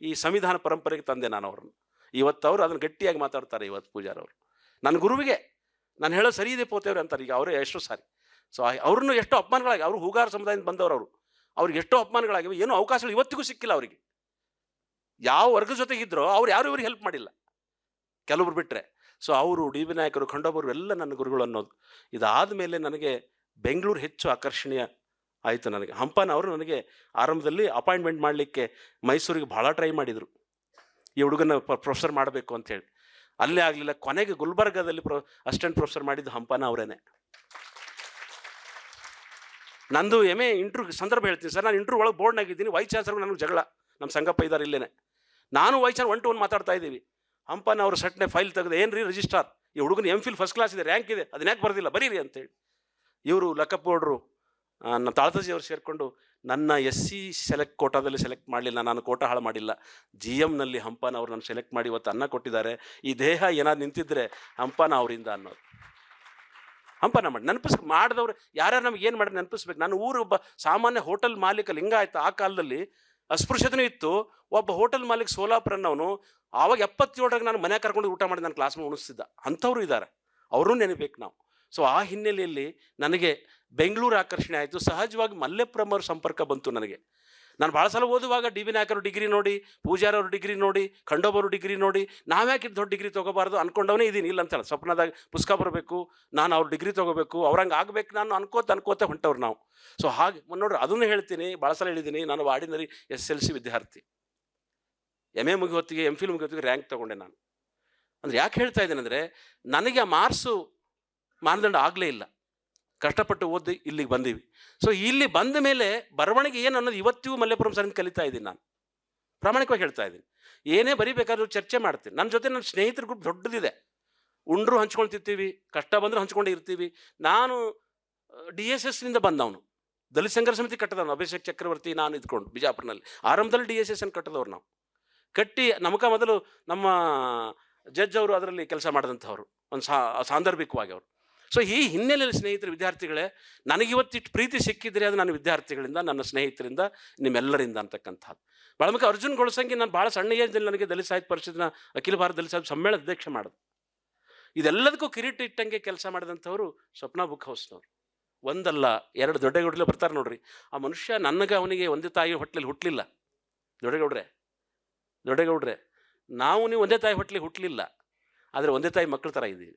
ಈ ಸಂವಿಧಾನ ಪರಂಪರೆಗೆ ತಂದೆ ನಾನು ಅವ್ರನ್ನ. ಇವತ್ತು ಅವರು ಅದನ್ನು ಗಟ್ಟಿಯಾಗಿ ಮಾತಾಡ್ತಾರೆ ಇವತ್ತು ಪೂಜಾರವರು. ನನ್ನ ಗುರುವಿಗೆ ನಾನು ಹೇಳೋ ಸರಿ ಇದೆ ಪೋತೇವ್ರೆ ಅಂತಾರೆ. ಈಗ ಅವರೇ ಎಷ್ಟೋ ಸಾರಿ. ಸೊ ಅವ್ರನ್ನೂ ಎಷ್ಟೋ ಅಪಮಾನಗಳಾಗಿ, ಅವರು ಹೂಗಾರ ಸಮುದಾಯದಿಂದ ಬಂದವರು ಅವರು. ಅವ್ರಿಗೆ ಎಷ್ಟೋ ಅಪಮಾನಗಳಾಗಿವೆ. ಏನೋ ಅವಕಾಶಗಳು ಇವತ್ತಿಗೂ ಸಿಕ್ಕಿಲ್ಲ ಅವರಿಗೆ. ಯಾವ ವರ್ಗದ ಜೊತೆಗಿದ್ರೋ ಅವ್ರು ಯಾರು ಇವ್ರಿಗೆ ಹೆಲ್ಪ್ ಮಾಡಿಲ್ಲ. ಕೆಲವರು ಬಿಟ್ಟರೆ ಸೊ ಅವರು, ಡಿ ವಿ ನಾಯಕರು, ಖಂಡೋಬರು ಎಲ್ಲ ನನ್ನ ಗುರುಗಳು ಅನ್ನೋದು. ಇದಾದ ಮೇಲೆ ನನಗೆ ಬೆಂಗಳೂರು ಹೆಚ್ಚು ಆಕರ್ಷಣೀಯ ಆಯಿತು ನನಗೆ. ಹಂಪನ ಅವರು ನನಗೆ ಆರಂಭದಲ್ಲಿ ಅಪಾಯಿಂಟ್ಮೆಂಟ್ ಮಾಡಲಿಕ್ಕೆ ಮೈಸೂರಿಗೆ ಭಾಳ ಟ್ರೈ ಮಾಡಿದರು. ಈ ಹುಡುಗನ ಪ್ರೊಫೆಸರ್ ಮಾಡಬೇಕು ಅಂಥೇಳಿ ಅಲ್ಲೇ ಆಗಲಿಲ್ಲ. ಕೊನೆಗೆ ಗುಲ್ಬರ್ಗಾದಲ್ಲಿ ಪ್ರೊ, ಅಸಿಸ್ಟೆಂಟ್ ಪ್ರೊಫೆಸರ್ ಮಾಡಿದ್ದು ಹಂಪನ ಅವರೇನೆ. ನಂದು ಎಂ ಎ ಇಂಟ್ರೂ, ಸಂದರ್ಭ ಹೇಳ್ತೀನಿ ಸರ್. ನಾನು ಇಂಟ್ರೂ ಒಳಗೆ ಬೋರ್ಡ್ನಾಗಿದ್ದೀನಿ ವೈಸ್ ಚಾನ್ಸಲರ್ ನನಗೆ ಜಗಳ. ನಮ್ಮ ಸಂಗಪ್ಪ ಇದ್ದಾರೆ ಇಲ್ಲೇನೆ. ನಾನು vice chance one to one ಮಾತಾಡ್ತಾ ಇದ್ದೀವಿ. ಹಂಪನ ಅವರು ಸಟ್ನೆ ಫೈಲ್ ತೆಗೆದು ಏನು ರೀ ರಿಜಿಸ್ಟರ್ ಈ ಹುಡುಗನ ಎಂ ಫಿಲ್ ಫಸ್ಟ್ ಕ್ಲಾಸ್ ಇದೆ ರ್ಯಾಂಕ್ ಇದೆ. ಅದನ್ನ ಯಾಕೆ ಬರೋದಿಲ್ಲ? ಬರೀರಿ ಅಂತೇಳಿ ಇವರು ಲಕ್ಕಪ್ಪ ನನ್ನ ತಾಳತಜಿ ಅವರು ಸೇರಿಕೊಂಡು ನನ್ನ ಎಸ್ ಸಿ ಸೆಲೆಕ್ಟ್ ಕೋಟಾದಲ್ಲಿ ಸೆಲೆಕ್ಟ್ ಮಾಡಲಿಲ್ಲ, ನಾನು ಕೋಟಾ ಹಾಳು ಮಾಡಿಲ್ಲ. ಜಿ ಎಮ್ನಲ್ಲಿ ಹಂಪನ ಅವರು ನಾನು ಸೆಲೆಕ್ಟ್ ಮಾಡಿ ಇವತ್ತು ಅನ್ನ ಕೊಟ್ಟಿದ್ದಾರೆ. ಈ ದೇಹ ಏನಾದ್ರು ನಿಂತಿದ್ರೆ ಹಂಪನ ಅವರಿಂದ ಅನ್ನೋದು. ಹಂಪನ ಮಾಡಿ ನೆನಪಿಸ್ ಮಾಡಿದವ್ರು ಯಾರ್ಯಾರು ನಮ್ಗೆ ಏನು ಮಾಡಿ ನೆನಪಿಸ್ಬೇಕು. ನಾನು ಊರು ಒಬ್ಬ ಸಾಮಾನ್ಯ ಹೋಟೆಲ್ ಮಾಲೀಕ, ಲಿಂಗ ಆಯ್ತು, ಆ ಕಾಲದಲ್ಲಿ ಅಸ್ಪೃಶ್ಯತೆನೂ ಇತ್ತು. ಒಬ್ಬ ಹೋಟೆಲ್ ಮಾಲೀಕ ಸೋಲಾಪುರನ್ನವನು ಆವಾಗ ಎಪ್ಪತ್ತೇಳರಾಗ ನಾನು ಮನೆ ಕರ್ಕೊಂಡು ಊಟ ಮಾಡಿ ನನ್ನ ಕ್ಲಾಸ್ ಉಣಿಸ್ತಿದ್ದ. ಅಂಥವ್ರು ಇದ್ದಾರೆ ಅವರೂ ನೆನಪಬೇಕು ನಾವು. ಸೊ ಆ ಹಿನ್ನೆಲೆಯಲ್ಲಿ ನನಗೆ ಬೆಂಗಳೂರು ಆಕರ್ಷಣೆ ಆಯಿತು. ಸಹಜವಾಗಿ ಮಲ್ಲೆಪುರಂ ಅವ್ರ ಸಂಪರ್ಕ ಬಂತು ನನಗೆ. ನಾನು ಭಾಳ ಸಲ ಓದುವಾಗ ಡಿ ವಿ ನಾಯಕರು ಡಿಗ್ರಿ ನೋಡಿ ಪೂಜಾರವ್ರ ಡಿಗ್ರಿ ನೋಡಿ ಖಂಡೋಬರು ಡಿಗ್ರಿ ನೋಡಿ ನಾವ್ಯಾಕೆ ದೊಡ್ಡ ಡಿಗ್ರಿ ತೊಗೋಬಾರ್ದು ಅನ್ಕೊಂಡವನೇ ಇದ್ದೀನಿ. ಇಲ್ಲ ಅಂತಲ್ಲ, ಸ್ವಪ್ನದಾಗ ಪುಸ್ತಕ ಬರಬೇಕು, ನಾನು ಅವ್ರ ಡಿಗ್ರಿ ತೊಗೋಬೇಕು ಅವ್ರಂಗೆ ಆಗ್ಬೇಕು ನಾನು ಅನ್ಕೋತ ಅನ್ಕೋತ ಹೊಂಟವ್ರು ನಾವು. ಸೊ ಹಾಗೆ ನೋಡ್ರಿ, ಅದನ್ನು ಹೇಳ್ತೀನಿ, ಭಾಳ ಸಲ ಹೇಳಿದ್ದೀನಿ. ನಾನು ಆರ್ಡಿನರಿ ಎಸ್ ಎಲ್ ಸಿ ವಿದ್ಯಾರ್ಥಿ. ಎಂ ಎ ಮುಗಿ ಹೊತ್ತಿಗೆ, ಎಂ ಫಿಲ್ ಮುಗಿ ಹೊತ್ತಿಗೆ ರ್ಯಾಂಕ್ ತೊಗೊಂಡೆ ನಾನು. ಅಂದರೆ ಯಾಕೆ ಹೇಳ್ತಾ ಇದ್ದೇನೆ ಅಂದರೆ ನನಗೆ ಆ ಮಾರ್ಕ್ಸು ಮಾನದಂಡ ಆಗಲೇ ಇಲ್ಲ. ಕಷ್ಟಪಟ್ಟು ಓದಿ ಇಲ್ಲಿಗೆ ಬಂದೀವಿ. ಸೊ ಇಲ್ಲಿ ಬಂದ ಮೇಲೆ ಬರವಣಿಗೆ ಏನು ಅನ್ನೋದು ಇವತ್ತಿಗೂ ಮಲ್ಲೇಪುರಂ ಸರಿಂದ ಕಲಿತಾ ಇದ್ದೀನಿ ನಾನು. ಪ್ರಾಮಾಣಿಕವಾಗಿ ಹೇಳ್ತಾ ಇದ್ದೀನಿ. ಏನೇ ಬರಿಬೇಕಾದ್ರೂ ಚರ್ಚೆ ಮಾಡ್ತೀನಿ. ನನ್ನ ಜೊತೆ ನನ್ನ ಸ್ನೇಹಿತರ ಗ್ರೂಪ್ ದೊಡ್ಡದಿದೆ. ಉಂಡ್ರು ಹಂಚ್ಕೊಳ್ತಿರ್ತೀವಿ, ಕಷ್ಟ ಬಂದರೂ ಹಂಚ್ಕೊಂಡೇ ಇರ್ತೀವಿ. ನಾನು ಡಿ ಎಸ್ ಎಸ್ನಿಂದ ಬಂದವನು. ದಲಿತ ಸಂಘರ್ಷ ಸಮಿತಿ ಕಟ್ಟದವನು, ಅಭಿಷೇಕ್ ಚಕ್ರವರ್ತಿ, ನಾನು ಇದ್ಕೊಂಡು ಬಿಜಾಪುರನಲ್ಲಿ. ಆರಂಭದಲ್ಲಿ ಡಿ ಎಸ್ ಎಸ್ ಅನ್ನು ಕಟ್ಟದವ್ರು ನಾವು. ಕಟ್ಟಿ ನಮಕ ಮೊದಲು ನಮ್ಮ ಜಡ್ಜ್ ಅವರು ಅದರಲ್ಲಿ ಕೆಲಸ ಮಾಡಿದಂಥವ್ರು. ಒಂದು ಸಾ, ಸಾಂದರ್ಭಿಕವಾಗಿ ಅವರು. ಸೊ ಈ ಹಿನ್ನೆಲೆಯಲ್ಲಿ ಸ್ನೇಹಿತರು, ವಿದ್ಯಾರ್ಥಿಗಳೇ ನನಗಿವತ್ತಿಟ್ಟು ಪ್ರೀತಿ ಸಿಕ್ಕಿದ್ರೆ ಅದು ನನ್ನ ವಿದ್ಯಾರ್ಥಿಗಳಿಂದ, ನನ್ನ ಸ್ನೇಹಿತರಿಂದ, ನಿಮ್ಮೆಲ್ಲರಿಂದ ಅಂತಕ್ಕಂಥದ್ದು. ಬಳಮುಖ ಅರ್ಜುನ್ ಗೊಳಸಂಗಿ ನಾನು ಭಾಳ ಸಣ್ಣ ಏಜ್ನಲ್ಲಿ ನನಗೆ ದಲಿತ ಸಾಹಿತ್ಯ ಪರಿಷತ್ನ ಅಖಿಲ ಭಾರತ ದಲಿತ ಸಾಹಿತ್ಯ ಸಮ್ಮೇಳನ ಅಧ್ಯಕ್ಷ ಮಾಡಿದೆ ಇದೆಲ್ಲದಕ್ಕೂ ಕಿರೀಟ ಇಟ್ಟಂಗೆ ಕೆಲಸ ಮಾಡಿದಂಥವರು ಸ್ವಪ್ನ ಬುಕ್ ಹೌಸ್ನವರು. ಒಂದಲ್ಲ, ಎರಡು ದೊಡ್ಡಗೌಡಲೆ ಬರ್ತಾರೆ ನೋಡ್ರಿ. ಆ ಮನುಷ್ಯ ನನಗೆ ಅವನಿಗೆ ಒಂದೇ ತಾಯಿ ಹೊಟ್ಟಲಲ್ಲಿ ಹುಟ್ಟಲಿಲ್ಲ ದೊಡ್ಡಗೌಡ್ರೆ ದೊಡ್ಡಗೌಡ್ರೆ, ನಾವು ನೀವು ಒಂದೇ ತಾಯಿ ಹೊಟ್ಟಲಿ ಹುಟ್ಟಲಿಲ್ಲ ಆದರೆ ಒಂದೇ ತಾಯಿ ಮಕ್ಕಳ ಥರ ಇದ್ದೀವಿ.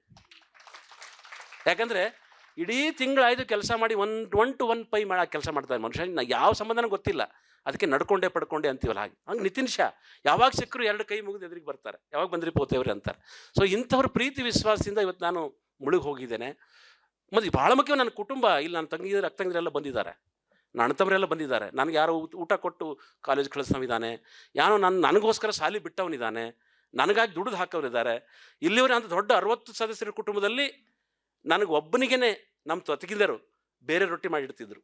ಯಾಕಂದರೆ ಇಡೀ ತಿಂಗಳಾಯ್ತು ಕೆಲಸ ಮಾಡಿ ಒನ್ ಒನ್ ಟು ಒನ್ ಪೈ ಮಾಡೋ ಕೆಲಸ ಮಾಡ್ತಾರೆ ಮನುಷ್ಯ. ಯಾವ ಸಂಬಂಧನೂ ಗೊತ್ತಿಲ್ಲ. ಅದಕ್ಕೆ ನಡ್ಕೊಂಡೆ ಪಡ್ಕೊಂಡೆ ಅಂತೀವಲ್ಲ ಹಾಗೆ. ಹಂಗೆ ನಿತಿನ್ ಶಾ, ಯಾವಾಗ ಸಿಕ್ಕರು ಎರಡು ಕೈ ಮುಗಿದು ಎದುರಿಗೆ ಬರ್ತಾರೆ. ಯಾವಾಗ ಬಂದ್ರಿ ಪೋತೇವ್ರಿ ಅಂತಾರೆ. ಸೊ ಇಂಥವ್ರ ಪ್ರೀತಿ ವಿಶ್ವಾಸದಿಂದ ಇವತ್ತು ನಾನು ಮುಳುಗಿ ಹೋಗಿದ್ದೇನೆ. ಮತ್ತು ಭಾಳ ಮುಖ್ಯ ನನ್ನ ಕುಟುಂಬ ಇಲ್ಲಿ ನನ್ನ ತಂಗಿದ್ರೆ ಅಕ್ಕ ತಂಗಿರೆಲ್ಲ ಬಂದಿದ್ದಾರೆ. ನನ್ನ ತಮ್ಮರೆಲ್ಲ ಬಂದಿದ್ದಾರೆ. ನನಗೆ ಯಾರೋ ಊಟ- ಊಟ ಕೊಟ್ಟು ಕಾಲೇಜ್ ಕಳಿಸ್ನವಿದ್ದಾನೆ ಯಾರು ನನ್ನ ನನಗೋಸ್ಕರ ಸಾಲಿ ಬಿಟ್ಟವನಿದ್ದಾನೆ. ನನಗಾಗಿ ದುಡಿದು ಹಾಕೋರಿದ್ದಾರೆ ಇಲ್ಲಿವರೆ ಅಂತ ದೊಡ್ಡ ಅರವತ್ತು ಸದಸ್ಯರ ಕುಟುಂಬದಲ್ಲಿ ನನಗೆ ಒಬ್ಬನಿಗೇನೆ ನಮ್ಮ ತೊತಗಿಲ್ಲರು ಬೇರೆ ರೊಟ್ಟಿ ಮಾಡಿಡ್ತಿದ್ರು.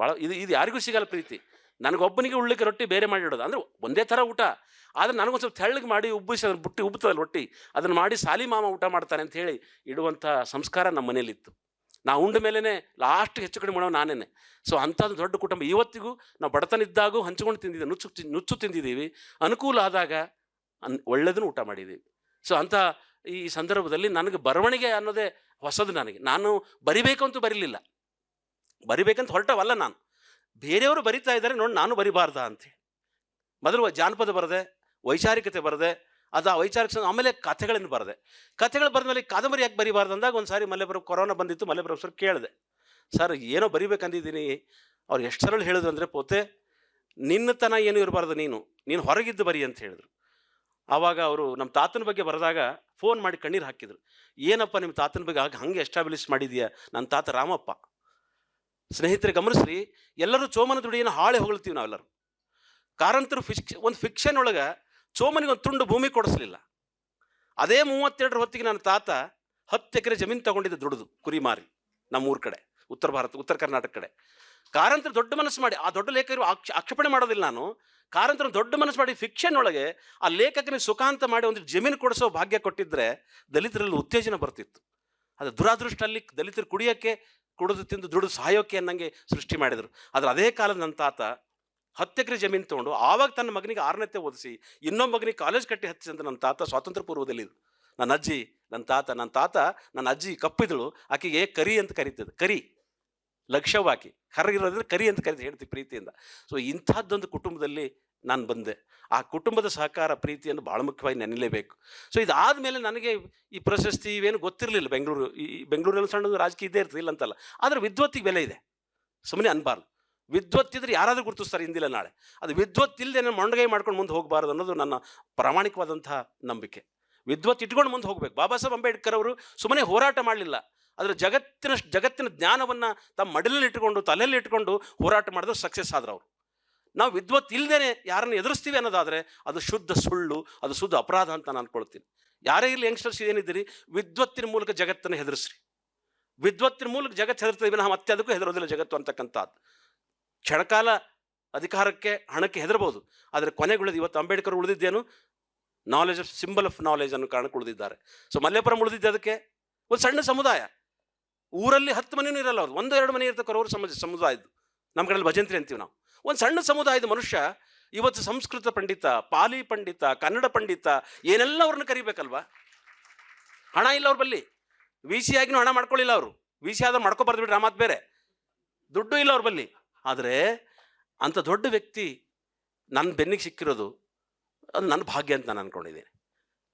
ಭಾಳ ಇದು ಇದು ಯಾರಿಗೂ ಸಿಗಲ್ಲ ಪ್ರೀತಿ. ನನಗೊಬ್ಬನಿಗೆ ಉಳ್ಳಿಕ್ಕೆ ರೊಟ್ಟಿ ಬೇರೆ ಮಾಡಿಡೋದು. ಅಂದರೆ ಒಂದೇ ಥರ ಊಟ. ಆದರೆ ನನಗೊಂದು ಸ್ವಲ್ಪ ತೆಳ್ಳಗೆ ಮಾಡಿ ಉಬ್ಬಿಸಿ, ಅದನ್ನು ಬುಟ್ಟಿ ಉಬ್ಬುತ್ತದಲ್ಲ ರೊಟ್ಟಿ, ಅದನ್ನು ಮಾಡಿ ಸಾಲಿ ಮಾಮ ಊಟ ಮಾಡ್ತಾನೆ ಅಂತ ಹೇಳಿ ಇಡುವಂಥ ಸಂಸ್ಕಾರ ನಮ್ಮ ಮನೇಲಿತ್ತು ನಾವು ಉಂಡ ಮೇಲೇ ಲಾಸ್ಟ್ ಹೆಚ್ಚು ಕಡಿಮೆ ಮಾಡೋ ನಾನೇನೆ. ಸೊ ಅಂಥದ್ದು ದೊಡ್ಡ ಕುಟುಂಬ. ಇವತ್ತಿಗೂ ನಾವು ಬಡತನ ಇದ್ದಾಗೂ ಹಂಚ್ಕೊಂಡು ತಿಂದಿದ್ದೀವಿ ನುಚ್ಚು ನುಚ್ಚು ತಿಂದಿದ್ದೀವಿ. ಅನುಕೂಲ ಆದಾಗ ಅನ್ ಒಳ್ಳೆದನ್ನು ಊಟ ಮಾಡಿದ್ದೀವಿ. ಸೊ ಅಂಥ ಈ ಸಂದರ್ಭದಲ್ಲಿ ನನಗೆ ಬರವಣಿಗೆ ಅನ್ನೋದೇ ಹೊಸದು ನನಗೆ. ನಾನು ಬರಿಬೇಕು ಅಂತೂ ಬರೀಲಿಲ್ಲ. ಬರಿಬೇಕಂತ ಹೊರಟವಲ್ಲ ನಾನು. ಬೇರೆಯವರು ಬರಿತಾ ಇದ್ದಾರೆ ನೋಡಿ ನಾನು ಬರಿಬಾರ್ದ ಅಂತೇಳಿ ಮೊದಲು ಜಾನಪದ ಬರದೆ, ವೈಚಾರಿಕತೆ ಬರದೆ, ಅದು ಆ ವೈಚಾರಿಕ ಆಮೇಲೆ ಕಥೆಗಳನ್ನು ಬರದೆ. ಕಥೆಗಳು ಬರೆದ್ಮೇಲೆ ಕಾದಂಬರಿ ಯಾಕೆ ಬರಿಬಾರ್ದು ಅಂದಾಗ ಒಂದು ಸಾರಿ ಮಲ್ಲೆಬರ ಕೊರೋನಾ ಬಂದಿತ್ತು, ಮಲ್ಲೆಬರ ಸರ್ ಕೇಳಿದೆ. ಸರ್, ಏನೋ ಬರಿಬೇಕಂದಿದ್ದೀನಿ. ಅವ್ರು ಎಷ್ಟು ಸರಳು ಹೇಳಿದ್ರು ಅಂದರೆ, ಪೋತೆ, ನಿನ್ನತನ ಏನು ಇರಬಾರ್ದು ನೀನು. ನೀನು ಹೊರಗಿದ್ದು ಬರಿ ಅಂತ ಹೇಳಿದ್ರು. ಆವಾಗ ಅವರು ನಮ್ಮ ತಾತನ ಬಗ್ಗೆ ಬರೆದಾಗ ಫೋನ್ ಮಾಡಿ ಕಣ್ಣೀರು ಹಾಕಿದ್ರು. ಏನಪ್ಪ ನಿಮ್ಮ ತಾತನ ಬಗ್ಗೆ ಆಗ ಹಂಗೆ ಎಸ್ಟಾಬ್ಲಿಷ್ ಮಾಡಿದೀಯಾ? ನನ್ನ ತಾತ ರಾಮಪ್ಪ. ಸ್ನೇಹಿತರೆ ಗಮನಿಸ್ರಿ, ಎಲ್ಲರೂ ಚೋಮನ ದುಡಿಯನ್ನು ಹಾಳೆ ಹೊಗಳ್ತೀವಿ ನಾವೆಲ್ಲರೂ. ಕಾರಂತರು ಫಿಕ್ ಒಂದು ಫಿಕ್ಷನ್ ಒಳಗೆ ಚೋಮನಿಗೆ ಒಂದು ತುಂಡು ಭೂಮಿ ಕೊಡಿಸ್ಲಿಲ್ಲ. ಅದೇ ಮೂವತ್ತೆರಡರ ಹೊತ್ತಿಗೆ ನನ್ನ ತಾತ ಹತ್ತು ಎಕರೆ ಜಮೀನು ತಗೊಂಡಿದ್ದ ದುಡಿದು ಕುರಿ ಮಾರಿ ನಮ್ಮೂರ ಕಡೆ, ಉತ್ತರ ಭಾರತ, ಉತ್ತರ ಕರ್ನಾಟಕ ಕಡೆ. ಕಾರಂತರು ದೊಡ್ಡ ಮನಸ್ಸು ಮಾಡಿ, ಆ ದೊಡ್ಡ ಲೇಖಕರು ಆಕ್ಷ, ಆಕ್ಷೇಪಣೆ ಮಾಡೋದಿಲ್ಲ ನಾನು. ಕಾರಂತರು ದೊಡ್ಡ ಮನಸ್ಸು ಮಾಡಿ ಫಿಕ್ಷನ್ ಒಳಗೆ ಆ ಲೇಖಕನಿಗೆ ಸುಖಾಂತ ಮಾಡಿ ಒಂದು ಜಮೀನು ಕೊಡಿಸೋ ಭಾಗ್ಯ ಕೊಟ್ಟಿದ್ರೆ ದಲಿತರಲ್ಲಿ ಉತ್ತೇಜನ ಬರ್ತಿತ್ತು. ಅದು ದುರಾದೃಷ್ಟ ಅಲ್ಲಿ ದಲಿತರು ಕುಡಿಯೋಕ್ಕೆ ಕುಡಿದು ತಿಂದು ದುಡಿದು ಸಾಯೋಕೆ ಅನ್ನಂಗೆ ಸೃಷ್ಟಿ ಮಾಡಿದರು. ಆದರೆ ಅದೇ ಕಾಲದ ನನ್ನ ತಾತ ಹತ್ತು ಎಕರೆ ಜಮೀನು ತೊಗೊಂಡು ಆವಾಗ ತನ್ನ ಮಗನಿಗೆ ಆರನೇತೆ ಓದಿಸಿ, ಇನ್ನೊಂದು ಮಗನಿಗೆ ಕಾಲೇಜ್ ಕಟ್ಟಿ ಹಚ್ಚಿ ಅಂತ ನನ್ನ ತಾತ ಸ್ವಾತಂತ್ರ್ಯ ಪೂರ್ವದಲ್ಲಿ ನನ್ನ ಅಜ್ಜಿ, ನನ್ನ ತಾತ ನನ್ನ ತಾತ, ನನ್ನ ಅಜ್ಜಿ ಕಪ್ಪಿದಳು. ಆಕೆಗೆ ಕರಿ ಅಂತ ಕರೀತದೆ. ಕರಿ. ಲಕ್ಷ್ಯವಾಕಿ ಕರಗಿರೋದ್ರೆ ಕರಿ ಅಂತ ಕರಿತ ಹೇಳ್ತೀವಿ ಪ್ರೀತಿಯಿಂದ. ಸೊ ಇಂಥದ್ದೊಂದು ಕುಟುಂಬದಲ್ಲಿ ನಾನು ಬಂದೆ. ಆ ಕುಟುಂಬದ ಸಹಕಾರ ಪ್ರೀತಿಯನ್ನು ಭಾಳ ಮುಖ್ಯವಾಗಿ ನೆನಲೇಬೇಕು. ಸೊ ಇದಾದಮೇಲೆ ನನಗೆ ಈ ಪ್ರಶಸ್ತಿ ಇವೇನು ಗೊತ್ತಿರಲಿಲ್ಲ ಬೆಂಗಳೂರು. ಈ ಬೆಂಗಳೂರಲ್ಲಿ ಸಣ್ಣ ರಾಜಕೀಯ ಇದ್ದೇ ಇರ್ತದೆ ಇಲ್ಲ ಅಂತಲ್ಲ. ಆದರೆ ವಿದ್ವತ್ತಿಗೆ ಬೆಲೆ ಇದೆ. ಸುಮ್ಮನೆ ಅನ್ಬಾರ್ದು. ವಿದ್ವತ್ತಿದ್ರೆ ಯಾರಾದರೂ ಗುರುತಿಸ್ತಾರೆ ಇಂದಿಲ್ಲ ನಾಳೆ. ಅದು ವಿದ್ವತ್ತಿಲ್ಲದೆ ನಾನು ಮೊಂಡಗೈ ಮಾಡ್ಕೊಂಡು ಮುಂದೆ ಹೋಗಬಾರ್ದು ಅನ್ನೋದು ನನ್ನ ಪ್ರಾಮಾಣಿಕವಾದಂಥ ನಂಬಿಕೆ. ವಿದ್ವತ್ ಇಟ್ಕೊಂಡು ಮುಂದೆ ಹೋಗ್ಬೇಕು. ಬಾಬಾ ಸಾಹೇಬ್ ಅಂಬೇಡ್ಕರ್ ಅವರು ಸುಮ್ಮನೆ ಹೋರಾಟ ಮಾಡಲಿಲ್ಲ. ಅದರ ಜಗತ್ತಿನ ಜಗತ್ತಿನ ಜ್ಞಾನವನ್ನು ತಮ್ಮ ಮಡಿಲಲ್ಲಿ ಇಟ್ಕೊಂಡು ತಲೆಯಲ್ಲಿ ಇಟ್ಕೊಂಡು ಹೋರಾಟ ಮಾಡಿದ್ರೆ ಸಕ್ಸಸ್ ಆದ್ರು ಅವರು ನಾವು ವಿದ್ವತ್ ಇಲ್ಲದೇ ಯಾರನ್ನು ಎದುರಿಸ್ತೀವಿ ಅನ್ನೋದಾದರೆ ಅದು ಶುದ್ಧ ಸುಳ್ಳು, ಅದು ಶುದ್ಧ ಅಪರಾಧ ಅಂತ ನಾನು ಅನ್ಕೊಳ್ತೀನಿ. ಯಾರೇ ಇಲ್ಲಿ ಯಂಗ್ಸ್ಟರ್ಸ್ ಏನಿದ್ದೀರಿ, ವಿದ್ವತ್ತಿನ ಮೂಲಕ ಜಗತ್ತನ್ನು ಹೆದರಿಸ್ರಿ. ವಿದ್ವತ್ತಿನ ಮೂಲಕ ಜಗತ್ತು ಹೆದರ್ತದೆ ನಾವು ಮತ್ತೆ ಅದಕ್ಕೂ ಹೆದರೋದಿಲ್ಲ ಜಗತ್ತು ಅಂತಕ್ಕಂಥದ್ದು ಕ್ಷಣಕಾಲ ಅಧಿಕಾರಕ್ಕೆ, ಹಣಕ್ಕೆ ಹೆದರ್ಬೋದು. ಆದರೆ ಕೊನೆಗುಳಿದು ಇವತ್ತು Ambedkar ಉಳಿದಿದ್ದೇನು? Knowledge of symbol of knowledge ಅನ್ನೋ ಕಾರಣಕ್ಕೆ ಉಳಿದಿದ್ದಾರೆ. ಸೊ ಮಲ್ಲೇಪುರಂ ಉಳಿದಿದ್ದೆ ಅದಕ್ಕೆ? ಒಂದು ಸಣ್ಣ ಸಮುದಾಯ. ಊರಲ್ಲಿ ಹತ್ತು ಮನೆಯೂ ಇರಲ್ಲ ಅವ್ರು. ಒಂದು, ಎರಡು ಮನೆ ಇರ್ತಕ್ಕವ್ರವ್ರ ಸಮಾಜ ಸಮುದಾಯದ್ದು. ನಮ್ಮ ಕಡೆಯಲ್ಲಿ ಭಜಂತ್ರಿ ಅಂತೀವಿ ನಾವು. ಒಂದು ಸಣ್ಣ ಸಮುದಾಯದ ಮನುಷ್ಯ ಇವತ್ತು ಸಂಸ್ಕೃತ ಪಂಡಿತ, ಪಾಲಿ ಪಂಡಿತ, ಕನ್ನಡ ಪಂಡಿತ, ಏನೆಲ್ಲ ಅವ್ರನ್ನ ಕರಿಬೇಕಲ್ವಾ? ಹಣ ಇಲ್ಲ ಅವ್ರ ಬಲ್ಲಿ. ವಿ ಸಿ ಆಗಿನೂ ಹಣ ಮಾಡ್ಕೊಳ್ಳಿಲ್ಲ ಅವರು. ವಿ ಸಿ ಆದ್ರೆ ಮಾಡ್ಕೊಬಾರ್ದು ಬಿಡ್ರಿ ಆ ಮಾತು ಬೇರೆ. ದುಡ್ಡು ಇಲ್ಲ ಅವ್ರ ಬಲ್ಲಿ. ಆದರೆ ಅಂಥ ದೊಡ್ಡ ವ್ಯಕ್ತಿ ನನ್ನ ಬೆನ್ನಿಗೆ ಸಿಕ್ಕಿರೋದು, ಅದು ನನ್ನ ಭಾಗ್ಯ ಅಂತ ನಾನು ಅನ್ಕೊಂಡಿದ್ದೀನಿ.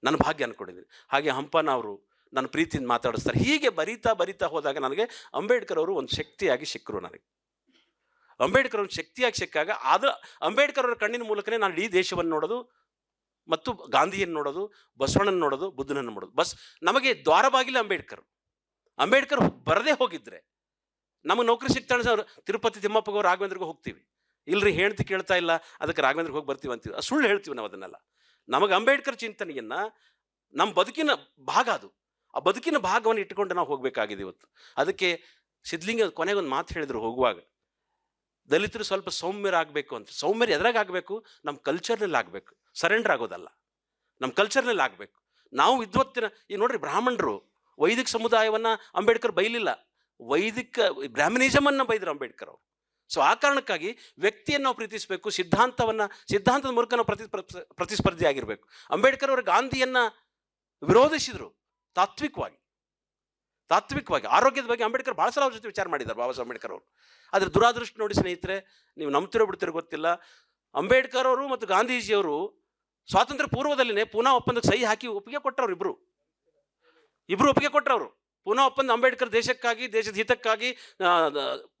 ನನ್ನ ಭಾಗ್ಯ ಅಂದ್ಕೊಂಡಿದ್ದೀನಿ ಹಾಗೆ ಹಂಪನ ಅವರು ನನ್ನ ಪ್ರೀತಿಯಿಂದ ಮಾತಾಡಿಸ್ತಾರೆ. ಹೀಗೆ ಬರಿತಾ ಬರಿತಾ ಹೋದಾಗ ನನಗೆ ಅಂಬೇಡ್ಕರ್ ಅವರು ಒಂದು ಶಕ್ತಿಯಾಗಿ ಸಿಕ್ಕರು ನನಗೆ. ಅಂಬೇಡ್ಕರ್ ಒಂದು ಶಕ್ತಿಯಾಗಿ ಸಿಕ್ಕಾಗ ಆದ ಅಂಬೇಡ್ಕರ್ ಅವರ ಕಣ್ಣಿನ ಮೂಲಕನೇ ನಾನು ಇಡೀ ದೇಶವನ್ನು ನೋಡೋದು ಮತ್ತು ಗಾಂಧಿಯನ್ನು ನೋಡೋದು ಬಸವಣ್ಣನ ನೋಡೋದು, ಬುದ್ಧನನ್ನು ನೋಡೋದು. ಬಸ್ ನಮಗೆ ದ್ವಾರ ಬಾಗಿಲು ಅಂಬೇಡ್ಕರ್. ಅಂಬೇಡ್ಕರ್ ಬರದೇ ಹೋಗಿದ್ರೆ ನಮಗೆ ನೌಕರಿ ಸಿಗ್ತಾಳೆ ಸರ್, ತಿರುಪತಿ ತಿಮ್ಮಪ್ಪಗೋ ರಾಘವೇಂದ್ರಿಗೆ ಹೋಗ್ತೀವಿ. ಇಲ್ರಿ ಹೇಳ್ತಿ ಕೇಳ್ತಾ ಇಲ್ಲ, ಅದಕ್ಕೆ ರಾಘವೇಂದ್ರಿಗೆ ಹೋಗಿ ಬರ್ತೀವಿ ಅಂತೀವಿ. ಸುಳ್ಳು ಹೇಳ್ತೀವಿ ನಾವು ಅದನ್ನೆಲ್ಲ. ನಮಗೆ ಅಂಬೇಡ್ಕರ್ ಚಿಂತನೆಯನ್ನ ನಮ್ಮ ಬದುಕಿನ ಭಾಗ ಅದು. ಆ ಬದುಕಿನ ಭಾಗವನ್ನು ಇಟ್ಟುಕೊಂಡು ನಾವು ಹೋಗಬೇಕಾಗಿದೆ ಇವತ್ತು. ಅದಕ್ಕೆ ಸಿದ್ಧಲಿಂಗ ಕೊನೆಗೊಂದು ಮಾತು ಹೇಳಿದರು ಹೋಗುವಾಗ. ದಲಿತರು ಸ್ವಲ್ಪ ಸೌಮ್ಯರಾಗಬೇಕು ಅಂತ. ಸೌಮ್ಯರು ಎದ್ರಾಗ ಆಗಬೇಕು ನಮ್ಮ ಕಲ್ಚರ್ನಲ್ಲಿ ಆಗಬೇಕು. ಸರೆಂಡರ್ ಆಗೋದಲ್ಲ. ನಮ್ಮ ಕಲ್ಚರ್ನಲ್ಲಿ ಆಗಬೇಕು. ನಾವು ವಿದ್ವತ್ತಿನ ಈ ನೋಡ್ರಿ ಬ್ರಾಹ್ಮಣರು, ವೈದಿಕ ಸಮುದಾಯವನ್ನು ಅಂಬೇಡ್ಕರ್ ಬೈಲಿಲ್ಲ. ವೈದಿಕ, ಬ್ರಾಹ್ಮಣಿಸಮನ್ನು ಬೈದರು ಅಂಬೇಡ್ಕರ್ ಅವರು. ಸೊ ಆ ಕಾರಣಕ್ಕಾಗಿ ವ್ಯಕ್ತಿಯನ್ನು ನಾವು ಪ್ರೀತಿಸಬೇಕು, ಸಿದ್ಧಾಂತವನ್ನು, ಸಿದ್ಧಾಂತದ ಮೂಲಕ ನಾವು ಪ್ರತಿ ಪ್ರ- ಪ್ರತಿಸ್ಪರ್ಧಿ ಆಗಿರಬೇಕು ಅಂಬೇಡ್ಕರ್ ಅವರು ಗಾಂಧಿಯನ್ನು ವಿರೋಧಿಸಿದರು. ತಾತ್ವಿಕವಾಗಿ ತಾತ್ವಿಕವಾಗಿ. ಆರೋಗ್ಯದ ಬಗ್ಗೆ ಅಂಬೇಡ್ಕರ್ ಭಾಳ ಸಲ ಅವ್ರ ಜೊತೆ ವಿಚಾರ ಮಾಡಿದ್ದಾರೆ ಬಾಬಾ ಸಾಹೇಬ್ ಅಂಬೇಡ್ಕರ್ ಅವರು. ಆದರೆ ದುರಾದೃಷ್ಟ ನೋಡಿ ಸ್ನೇಹಿತರೆ, ನೀವು ನಂಬ್ತಿರೋ ಬಿಡ್ತಿರೋ ಗೊತ್ತಿಲ್ಲ. ಅಂಬೇಡ್ಕರ್ ಅವರು ಮತ್ತು ಗಾಂಧೀಜಿಯವರು ಸ್ವಾತಂತ್ರ್ಯ ಪೂರ್ವದಲ್ಲಿನೇ ಪೂನಾ ಒಪ್ಪಂದಕ್ಕೆ ಸಹಿ ಹಾಕಿ ಒಪ್ಪಿಗೆ ಕೊಟ್ಟರು ಇಬ್ಬರು ಇಬ್ಬರು ಒಪ್ಪಿಗೆ ಕೊಟ್ಟರವರು ಪೂನಾ ಒಪ್ಪಂದ ಅಂಬೇಡ್ಕರ್ ದೇಶಕ್ಕಾಗಿ, ದೇಶದ ಹಿತಕ್ಕಾಗಿ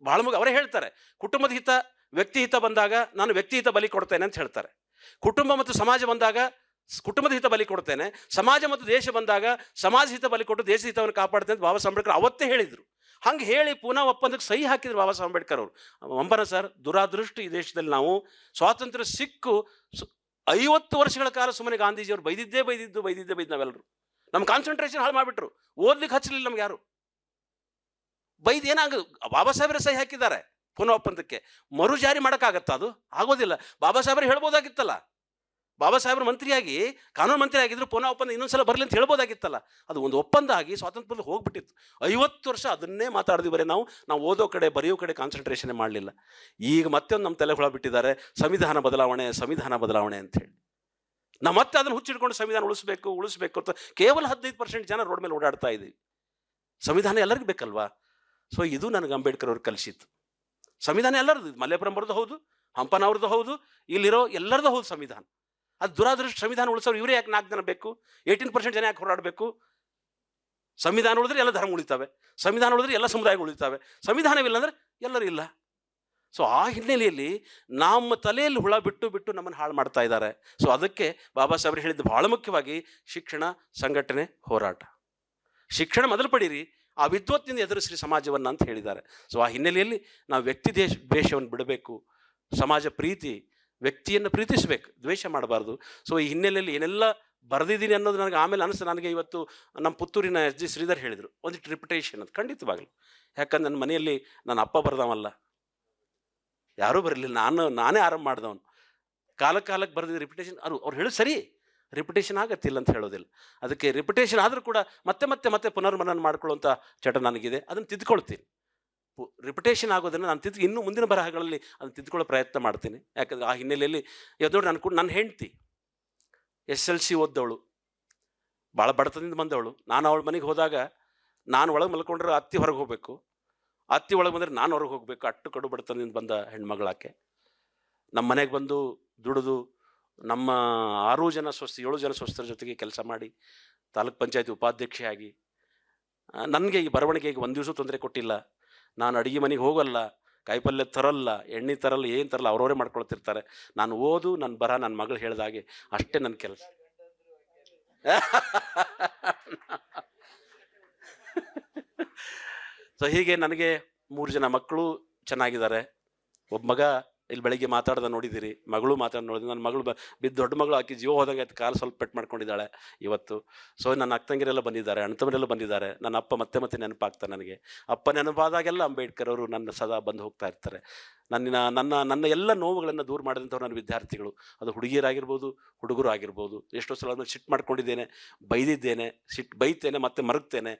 ಭಾಳ ಮುಗ ಅವರೇ ಹೇಳ್ತಾರೆ. ಕುಟುಂಬದ ಹಿತ, ವ್ಯಕ್ತಿ ಹಿತ ಬಂದಾಗ ನಾನು ವ್ಯಕ್ತಿ ಹಿತ ಬಲಿ ಕೊಡ್ತೇನೆ ಅಂತ ಹೇಳ್ತಾರೆ. ಕುಟುಂಬ ಮತ್ತು ಸಮಾಜ ಬಂದಾಗ ಕುಟುಂಬದ ಹಿತ ಬಲಿ ಕೊಡ್ತೇನೆ ಸಮಾಜ ಮತ್ತು ದೇಶ ಬಂದಾಗ ಸಮಾಜ ಹಿತ ಬಲಿ ಕೊಟ್ಟು ದೇಶ ಹಿತವನ್ನು ಕಾಪಾಡ್ತೇನೆ ಅಂತ ಬಾಬಾ ಸಾಂಬೇಡ್ಕರ್ ಅವತ್ತೇ ಹೇಳಿದರು. ಹಂಗೆ ಹೇಳಿ ಪುನಃ ಒಪ್ಪಂದಕ್ಕೆ ಸಹಿ ಹಾಕಿದ್ರು ಬಾಬಾ ಸಾಹೇಬ್ ಅಂಬೇಡ್ಕರ್ ಅವರು. ಅಂಬನ ಸರ್, ದುರಾದೃಷ್ಟ ಈ ದೇಶದಲ್ಲಿ ನಾವು. ಸ್ವಾತಂತ್ರ್ಯ ಸಿಕ್ಕು ಐವತ್ತು ವರ್ಷಗಳ ಕಾಲ ಸುಮ್ಮನೆ ಗಾಂಧೀಜಿಯವರು ಬೈದಿದ್ದೇ ಬೈದಿದ್ದು, ಬೈದಿದ್ದೇ ಬೈದ್ ನಾವೆಲ್ಲರೂ. ನಮ್ಮ ಕಾನ್ಸಂಟ್ರೇಷನ್ ಹಾಳು ಮಾಡಿಬಿಟ್ರು. ಓದ್ಲಿಕ್ಕೆ ಹಚ್ಚಲಿಲ್ಲ ನಮ್ಗೆ ಯಾರು. ಬೈದು ಬಾಬಾ ಸಾಹೇಬ್ರೆ ಸಹಿ ಹಾಕಿದ್ದಾರೆ ಪುನಃ ಒಪ್ಪಂದಕ್ಕೆ. ಮರು ಜಾರಿ ಮಾಡೋಕ್ಕಾಗತ್ತಾ ಅದು? ಆಗೋದಿಲ್ಲ. ಬಾಬಾ ಸಾಹೇಬರು ಹೇಳ್ಬೋದಾಗಿತ್ತಲ್ಲ. ಬಾಬಾ ಸಾಹೇಬ್ರ ಮಂತ್ರಿಯಾಗಿ, ಕಾನೂನು ಮಂತ್ರಿ ಆಗಿದ್ರು ಪುನಃ ಒಪ್ಪಂದ ಇನ್ನೊಂದ್ಸಲ ಬರಲಿ ಅಂತ ಹೇಳ್ಬೋದಾಗಿತ್ತಲ್ಲ. ಅದು ಒಂದು ಒಪ್ಪಂದ ಆಗಿ ಸ್ವಾತಂತ್ರ್ಯದಲ್ಲಿ ಹೋಗ್ಬಿಟ್ಟಿತ್ತು. ಐವತ್ತು ವರ್ಷ ಅದನ್ನೇ ಮಾತಾಡಿದ್ವಿ ಬರೀ ನಾವು. ನಾವು ಓದೋ ಕಡೆ, ಬರೆಯೋ ಕಡೆ ಕಾನ್ಸಂಟ್ರೇಷನ್ ಮಾಡಲಿಲ್ಲ. ಈಗ ಮತ್ತೊಂದು ನಮ್ಮ ತಲೆ ಹುಳ ಬಿಟ್ಟಿದ್ದಾರೆ. ಸಂವಿಧಾನ ಬದಲಾವಣೆ ಸಂವಿಧಾನ ಬದಲಾವಣೆ ಅಂತ ಹೇಳಿ. ನಾವು ಮತ್ತೆ ಅದನ್ನು ಹುಚ್ಚಿಡ್ಕೊಂಡು ಸಂವಿಧಾನ ಉಳಿಸ್ಬೇಕು ಉಳಿಸ್ಬೇಕು ಅಂತ ಕೇವಲ ಹದಿನೈದು ಪರ್ಸೆಂಟ್ ಜನ ರೋಡ್ ಮೇಲೆ ಓಡಾಡ್ತಾ ಇದ್ದೀವಿ. ಸಂವಿಧಾನ ಎಲ್ಲರಿಗೂ ಬೇಕಲ್ವಾ? ಸೊ ಇದು ನನಗೆ ಅಂಬೇಡ್ಕರ್ ಅವ್ರು ಕಲಿಸಿತ್ತು ಸಂವಿಧಾನ ಎಲ್ಲರದ್ದು ಮಲ್ಲೇಪುರಂ ಅವ್ರದ್ದು ಹೌದು, ಹಂಪನವ್ರದ್ದು ಹೌದು, ಇಲ್ಲಿರೋ ಎಲ್ಲರದ್ದು ಹೌದು ಸಂವಿಧಾನ. ಅದು ದುರಾದೃಷ್ಟ ಸಂವಿಧಾನ ಉಳಿಸೋರು ಇವರೇ ಯಾಕೆ ನಾಲ್ಕು ಜನ ಬೇಕು? ಏಯ್ಟೀನ್ ಪರ್ಸೆಂಟ್ ಜನ ಯಾಕೆ ಹೋರಾಡಬೇಕು? ಸಂವಿಧಾನ ಉಳಿದ್ರೆ ಎಲ್ಲ ಧರ್ಮ ಉಳಿತಾವೆ. ಸಂವಿಧಾನ ಉಳಿದ್ರೆ ಎಲ್ಲ ಸಮುದಾಯಗಳು ಉಳಿತಾವೆ. ಸಂವಿಧಾನವಿಲ್ಲ ಅಂದರೆ ಎಲ್ಲರೂ ಇಲ್ಲ. ಸೊ ಆ ಹಿನ್ನೆಲೆಯಲ್ಲಿ ನಮ್ಮ ತಲೆಯಲ್ಲಿ ಹುಳ ಬಿಟ್ಟು ಬಿಟ್ಟು ನಮ್ಮನ್ನು ಹಾಳು ಮಾಡ್ತಾ ಇದ್ದಾರೆ. ಸೊ ಅದಕ್ಕೆ ಬಾಬಾ ಸಾಹೇಬ್ರು ಹೇಳಿದ್ದು ಬಹಳ ಮುಖ್ಯವಾಗಿ ಶಿಕ್ಷಣ, ಸಂಘಟನೆ, ಹೋರಾಟ. ಶಿಕ್ಷಣ ಮೊದಲು ಪಡೀರಿ, ಆ ವಿದ್ವತ್ತಿನಿಂದ ಎದುರಿಸ್ರಿ ಸಮಾಜವನ್ನು ಅಂತ ಹೇಳಿದ್ದಾರೆ. ಸೊ ಆ ಹಿನ್ನೆಲೆಯಲ್ಲಿ ನಾವು ವ್ಯಕ್ತಿ ದೇಶ, ದ್ವೇಷವನ್ನು ಬಿಡಬೇಕು. ಸಮಾಜ ಪ್ರೀತಿ ವ್ಯಕ್ತಿಯನ್ನು ಪ್ರೀತಿಸಬೇಕು, ದ್ವೇಷ ಮಾಡಬಾರ್ದು. ಸೊ ಈ ಹಿನ್ನೆಲೆಯಲ್ಲಿ ಏನೆಲ್ಲ ಬರೆದಿದ್ದೀನಿ ಅನ್ನೋದು ನನಗೆ ಆಮೇಲೆ ಅನಿಸ್ತು. ನನಗೆ ಇವತ್ತು ನಮ್ಮ ಪುತ್ತೂರಿನ ಎಸ್ ಜಿ ಶ್ರೀಧರ್ ಹೇಳಿದರು. ಒಂದು ರಿಪಿಟೇಷನ್ ಅದು, ಖಂಡಿತವಾಗಲು. ಯಾಕಂದ್ರೆ ನನ್ನ ಮನೆಯಲ್ಲಿ ನನ್ನ ಅಪ್ಪ ಬರ್ದವಲ್ಲ. ಯಾರೂ ಬರಲಿಲ್ಲ. ನಾನು, ನಾನೇ ಆರಂಭ ಮಾಡಿದವನು. ಕಾಲ ಕಾಲಕ್ಕೆ ಬರೆದಿದ್ದ ರಿಪಿಟೇಷನ್ ಅದು ಅವ್ರು ಹೇಳು ಸರಿ. ರಿಪಿಟೇಷನ್ ಆಗತ್ತಿಲ್ಲ ಅಂತ ಹೇಳೋದಿಲ್ಲ. ಅದಕ್ಕೆ ರಿಪಿಟೇಷನ್ ಆದರೂ ಕೂಡ ಮತ್ತೆ ಮತ್ತೆ ಮತ್ತೆ ಪುನರ್ಮನನ ಮಾಡ್ಕೊಳ್ಳುವಂಥ ಚಟ ನನಗಿದೆ. ಅದನ್ನು ತಿದ್ಕೊಳ್ತೀನಿ. ರಿಪಿಟೇಷನ್ ಆಗೋದನ್ನು ನಾನು ತಿದ್ದು, ಇನ್ನೂ ಮುಂದಿನ ಬರಹಗಳಲ್ಲಿ ಅದನ್ನು ತಿದ್ಕೊಳ್ಳೋ ಪ್ರಯತ್ನ ಮಾಡ್ತೀನಿ. ಯಾಕಂದರೆ ಆ ಹಿನ್ನೆಲೆಯಲ್ಲಿ ಇವತ್ತು ನೋಡಿ ನಾನು ಕೂಡ ನನ್ನ ಹೆಂಡ್ತಿ, ಎಸ್ ಎಲ್ ಸಿ ಓದ್ದವಳು ಭಾಳ ಬಡತನದಿಂದ ಬಂದವಳು. ನಾನು ಅವಳ ಮನೆಗೆ ಹೋದಾಗ ನಾನು ಒಳಗೆ ಮಲ್ಕೊಂಡ್ರೆ ಅತ್ತಿ ಹೊರಗೆ ಹೋಗಬೇಕು. ಅತ್ತಿ ಒಳಗೆ ಬಂದರೆ ನಾನು ಹೊರಗೆ ಹೋಗಬೇಕು. ಅಟ್ಟು ಕಡು ಬಡತನದಿಂದ ಬಂದ ಹೆಣ್ಮಗಳಾಕೆ. ನಮ್ಮ ಮನೆಗೆ ಬಂದು ದುಡಿದು ನಮ್ಮ ಆರು ಜನ ಸ್ವಸ್ಥ ಏಳು ಜನ ಸ್ವಸ್ಥರ ಜೊತೆಗೆ ಕೆಲಸ ಮಾಡಿ, ತಾಲೂಕ್ ಪಂಚಾಯತಿ ಉಪಾಧ್ಯಕ್ಷೆಯಾಗಿ ನನಗೆ ಈ ಬರವಣಿಗೆಗೆ ಒಂದು ದಿವಸ ತೊಂದರೆ ಕೊಟ್ಟಿಲ್ಲ. ನಾನು ಅಡುಗೆ ಮನೆಗೆ ಹೋಗಲ್ಲ ಕಾಯಿಪಲ್ಯ ತರಲ್ಲ, ಎಣ್ಣೆ ತರಲ್ಲ, ಏನು ತರಲ್ಲ, ಅವ್ರವರೇ ಮಾಡ್ಕೊಳ್ತಿರ್ತಾರೆ. ನಾನು ಓದು ನನ್ನ ಬರ, ನನ್ನ ಮಗಳು ಹೇಳ್ದಾಗೆ ಅಷ್ಟೇ ನನ್ನ ಕೆಲಸ. ಸೊ ಹೀಗೆ ನನಗೆ ಮೂರು ಜನ ಮಕ್ಕಳು ಚೆನ್ನಾಗಿದ್ದಾರೆ. ಒಬ್ಬ ಮಗ ಇಲ್ಲಿ ಬೆಳಿಗ್ಗೆ ಮಾತಾಡ್ದ ನೋಡಿದ್ದೀರಿ ಮಗಳು ಮಾತಾಡಿ ನೋಡಿದ್ರಿ, ನನ್ನ ಮಗಳು ಬಿದ್ದು ದೊಡ್ಡ ಮಗಳು ಹಾಕಿ ಜೀವ ಹೋದಂಗೆ ಆಯ್ತು, ಕಾಲು ಸ್ವಲ್ಪ ಪೆಟ್ಟು ಮಾಡ್ಕೊಂಡಿದ್ದಾಳೆ ಇವತ್ತು. ಸೊ ನನ್ನ ಅಕ್ಕಂಗಿರೆಲ್ಲ ಬಂದಿದ್ದಾರೆ, ಅಣ್ಣತಮ್ಮರೆಲ್ಲ ಬಂದಿದ್ದಾರೆ, ನನ್ನ ಅಪ್ಪ ಮತ್ತೆ ಮತ್ತೆ ನೆನಪಾಗ್ತಾರೆ ನನಗೆ. ಅಪ್ಪ ನೆನಪಾದಾಗೆಲ್ಲ ಅಂಬೇಡ್ಕರ್ ಅವರು ನನ್ನ ಸದಾ ಬಂದು ಹೋಗ್ತಾ ಇರ್ತಾರೆ. ನನ್ನ ನನ್ನ ನನ್ನ ಎಲ್ಲ ನೋವುಗಳನ್ನು ದೂರ ಮಾಡಿದಂಥವ್ರು ನನ್ನ ವಿದ್ಯಾರ್ಥಿಗಳು. ಅದು ಹುಡುಗಿಯರಾಗಿರ್ಬೋದು, ಹುಡುಗರು ಆಗಿರ್ಬೋದು. ಎಷ್ಟೋ ಸಲ ಅದನ್ನು ಸಿಟ್ಟು ಮಾಡ್ಕೊಂಡಿದ್ದೇನೆ, ಬೈದಿದ್ದೇನೆ, ಸಿಟ್ಟು ಬೈತೇನೆ, ಮತ್ತೆ ಮರಗ್ತೇನೆ.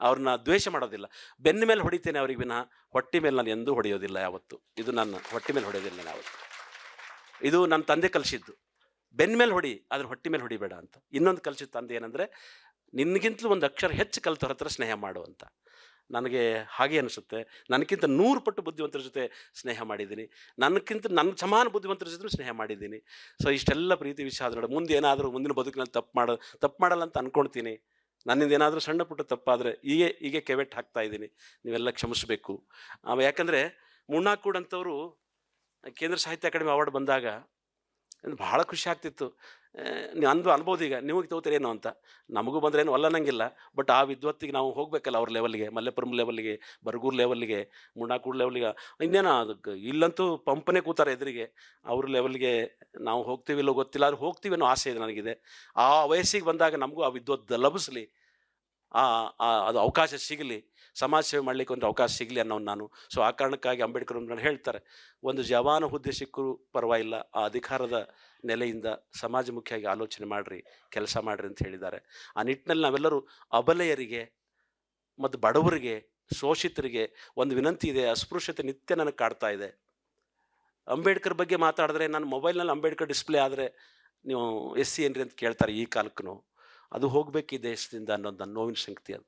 ಅವ್ರನ್ನ ದ್ವೇಷ ಮಾಡೋದಿಲ್ಲ. ಬೆನ್ನ ಮೇಲೆ ಹೊಡಿತೇನೆ ಅವ್ರಿಗೆ ವಿನಃ, ಹೊಟ್ಟೆ ಮೇಲೆ ನಾನು ಎಂದೂ ಹೊಡೆಯೋದಿಲ್ಲ ಯಾವತ್ತು. ಇದು ನನ್ನ, ಹೊಟ್ಟೆ ಮೇಲೆ ಹೊಡೆಯೋದಿಲ್ಲ ನಾನು ಯಾವತ್ತು. ಇದು ನನ್ನ ತಂದೆ ಕಲಿಸಿದ್ದು. ಬೆನ್ನ ಮೇಲೆ ಹೊಡಿ ಅದ್ರ ಹೊಟ್ಟೆ ಮೇಲೆ ಹೊಡಿಬೇಡ ಅಂತ. ಇನ್ನೊಂದು ಕಲಿಸಿದ ತಂದೆ ಏನಂದರೆ, ನಿನಗಿಂತಲೂ ಒಂದು ಅಕ್ಷರ ಹೆಚ್ಚು ಕಲಿತವ್ರ ಹತ್ರ ಸ್ನೇಹ ಮಾಡು ನನಗೆ ಹಾಗೆ ಅನಿಸುತ್ತೆ. ನನಗಿಂತ ನೂರು ಪಟ್ಟು ಬುದ್ಧಿವಂತರ ಜೊತೆ ಸ್ನೇಹ ಮಾಡಿದ್ದೀನಿ. ನನಗಿಂತ ನನ್ನ ಸಮಾನ ಬುದ್ಧಿವಂತರ ಜೊತೆ ಸ್ನೇಹ ಮಾಡಿದ್ದೀನಿ. ಸೊ ಇಷ್ಟೆಲ್ಲ ಪ್ರೀತಿ ವಿಷಯ ಆದ್ರೆ ಮುಂದೆ ಏನಾದರೂ ಮುಂದಿನ ಬದುಕಿನಲ್ಲಿ ತಪ್ಪು ಮಾಡೋ, ತಪ್ಪು ಮಾಡಲ್ಲ ಅಂತ ಅಂದ್ಕೊಳ್ತೀನಿ ನನ್ನಿಂದ ಏನಾದರೂ ಸಣ್ಣ ಪುಟ್ಟ ತಪ್ಪಾದರೆ ಹೀಗೆ ಹೀಗೆ ಕೆವೆಟ್ ಹಾಕ್ತಾ ಇದ್ದೀನಿ. ನೀವೆಲ್ಲ ಕ್ಷಮಿಸಬೇಕು. ಯಾಕಂದರೆ ಮುಣ್ಣಾಕೂಡ್ ಅಂತವರು ಕೇಂದ್ರ ಸಾಹಿತ್ಯ ಅಕಾಡೆಮಿ ಅವಾರ್ಡ್ ಬಂದಾಗ ಭಾಳ ಖುಷಿ ಆಗ್ತಿತ್ತು. ನೀವು ಅಂದು ಅನ್ಬೋದು ಈಗ. ನಿಮಗೆ ತಗೋತೀರೇನು ಅಂತ. ನಮಗೂ ಬಂದ್ರೆ ಏನು ಅಲ್ಲನ್ನಂಗಿಲ್ಲ ಬಟ್ ಆ ವಿದ್ವತ್ತಿಗೆ ನಾವು ಹೋಗಬೇಕಲ್ಲ ಅವ್ರ ಲೆವೆಲ್ಗೆ ಮಲ್ಲೆಪುರಂ ಲೆವೆಲ್ಗೆ ಬರಗೂರು ಲೆವೆಲ್ಗೆ ಮುಣ್ಣಾಕೂಡ್ ಲೆವೆಲ್ಗೆ ಇನ್ನೇನು ಅದಕ್ಕೆ ಇಲ್ಲಂತೂ ಪಂಪನೇ ಕೂತಾರೆ ಎದುರಿಗೆ. ಅವ್ರ ಲೆವೆಲ್ಗೆ ನಾವು ಹೋಗ್ತೀವಿ ಇಲ್ಲೋ ಗೊತ್ತಿಲ್ಲ. ಆದ್ರೆ ಹೋಗ್ತೀವಿ ಅನ್ನೋ ಆಸೆ ಇದೆ ನನಗಿದೆ. ಆ ವಯಸ್ಸಿಗೆ ಬಂದಾಗ ನಮಗೂ ಆ ವಿದ್ವತ್ ಲಭಿಸಲಿ. ಆ ಅದು ಅವಕಾಶ ಸಿಗಲಿ. ಸಮಾಜ ಸೇವೆ ಮಾಡಲಿಕ್ಕೆ ಒಂದು ಅವಕಾಶ ಸಿಗಲಿ ಅನ್ನೋ ನಾನು. ಸೊ ಆ ಕಾರಣಕ್ಕಾಗಿ ಅಂಬೇಡ್ಕರ್ ಹೇಳ್ತಾರೆ. ಒಂದು ಜವಾನ ಹುದ್ದೆ ಸಿಕ್ಕರೂ ಪರವಾಗಿಲ್ಲ. ಆ ಅಧಿಕಾರದ ನೆಲೆಯಿಂದ ಸಮಾಜಮುಖಿಯಾಗಿ ಆಲೋಚನೆ ಮಾಡಿರಿ, ಕೆಲಸ ಮಾಡಿರಿ ಅಂತ ಹೇಳಿದ್ದಾರೆ. ಆ ನಿಟ್ಟಿನಲ್ಲಿ ನಾವೆಲ್ಲರೂ ಅಬಲೆಯರಿಗೆ ಮತ್ತು ಬಡವರಿಗೆ, ಶೋಷಿತರಿಗೆ ಒಂದು ವಿನಂತಿ ಇದೆ, ಅಸ್ಪೃಶ್ಯತೆ ನಿತ್ಯ ನನಗೆ ಕಾಡ್ತಾ ಇದೆ. ಅಂಬೇಡ್ಕರ್ ಬಗ್ಗೆ ಮಾತಾಡಿದ್ರೆ ನನ್ನ ಮೊಬೈಲ್ನಲ್ಲಿ ಅಂಬೇಡ್ಕರ್ ಡಿಸ್ಪ್ಲೇ ಆದರೆ ನೀವು ಎಸ್ ಸಿ ಏನ್ರಿ ಅಂತ ಕೇಳ್ತಾರೆ ಈ ಕಾಲಕ್ಕೂ. ಅದು ಹೋಗಬೇಕು ಈ ದೇಶದಿಂದ ಅನ್ನೋದು ನನ್ನ ನೋವಿನ ಶಕ್ತಿ ಅದು.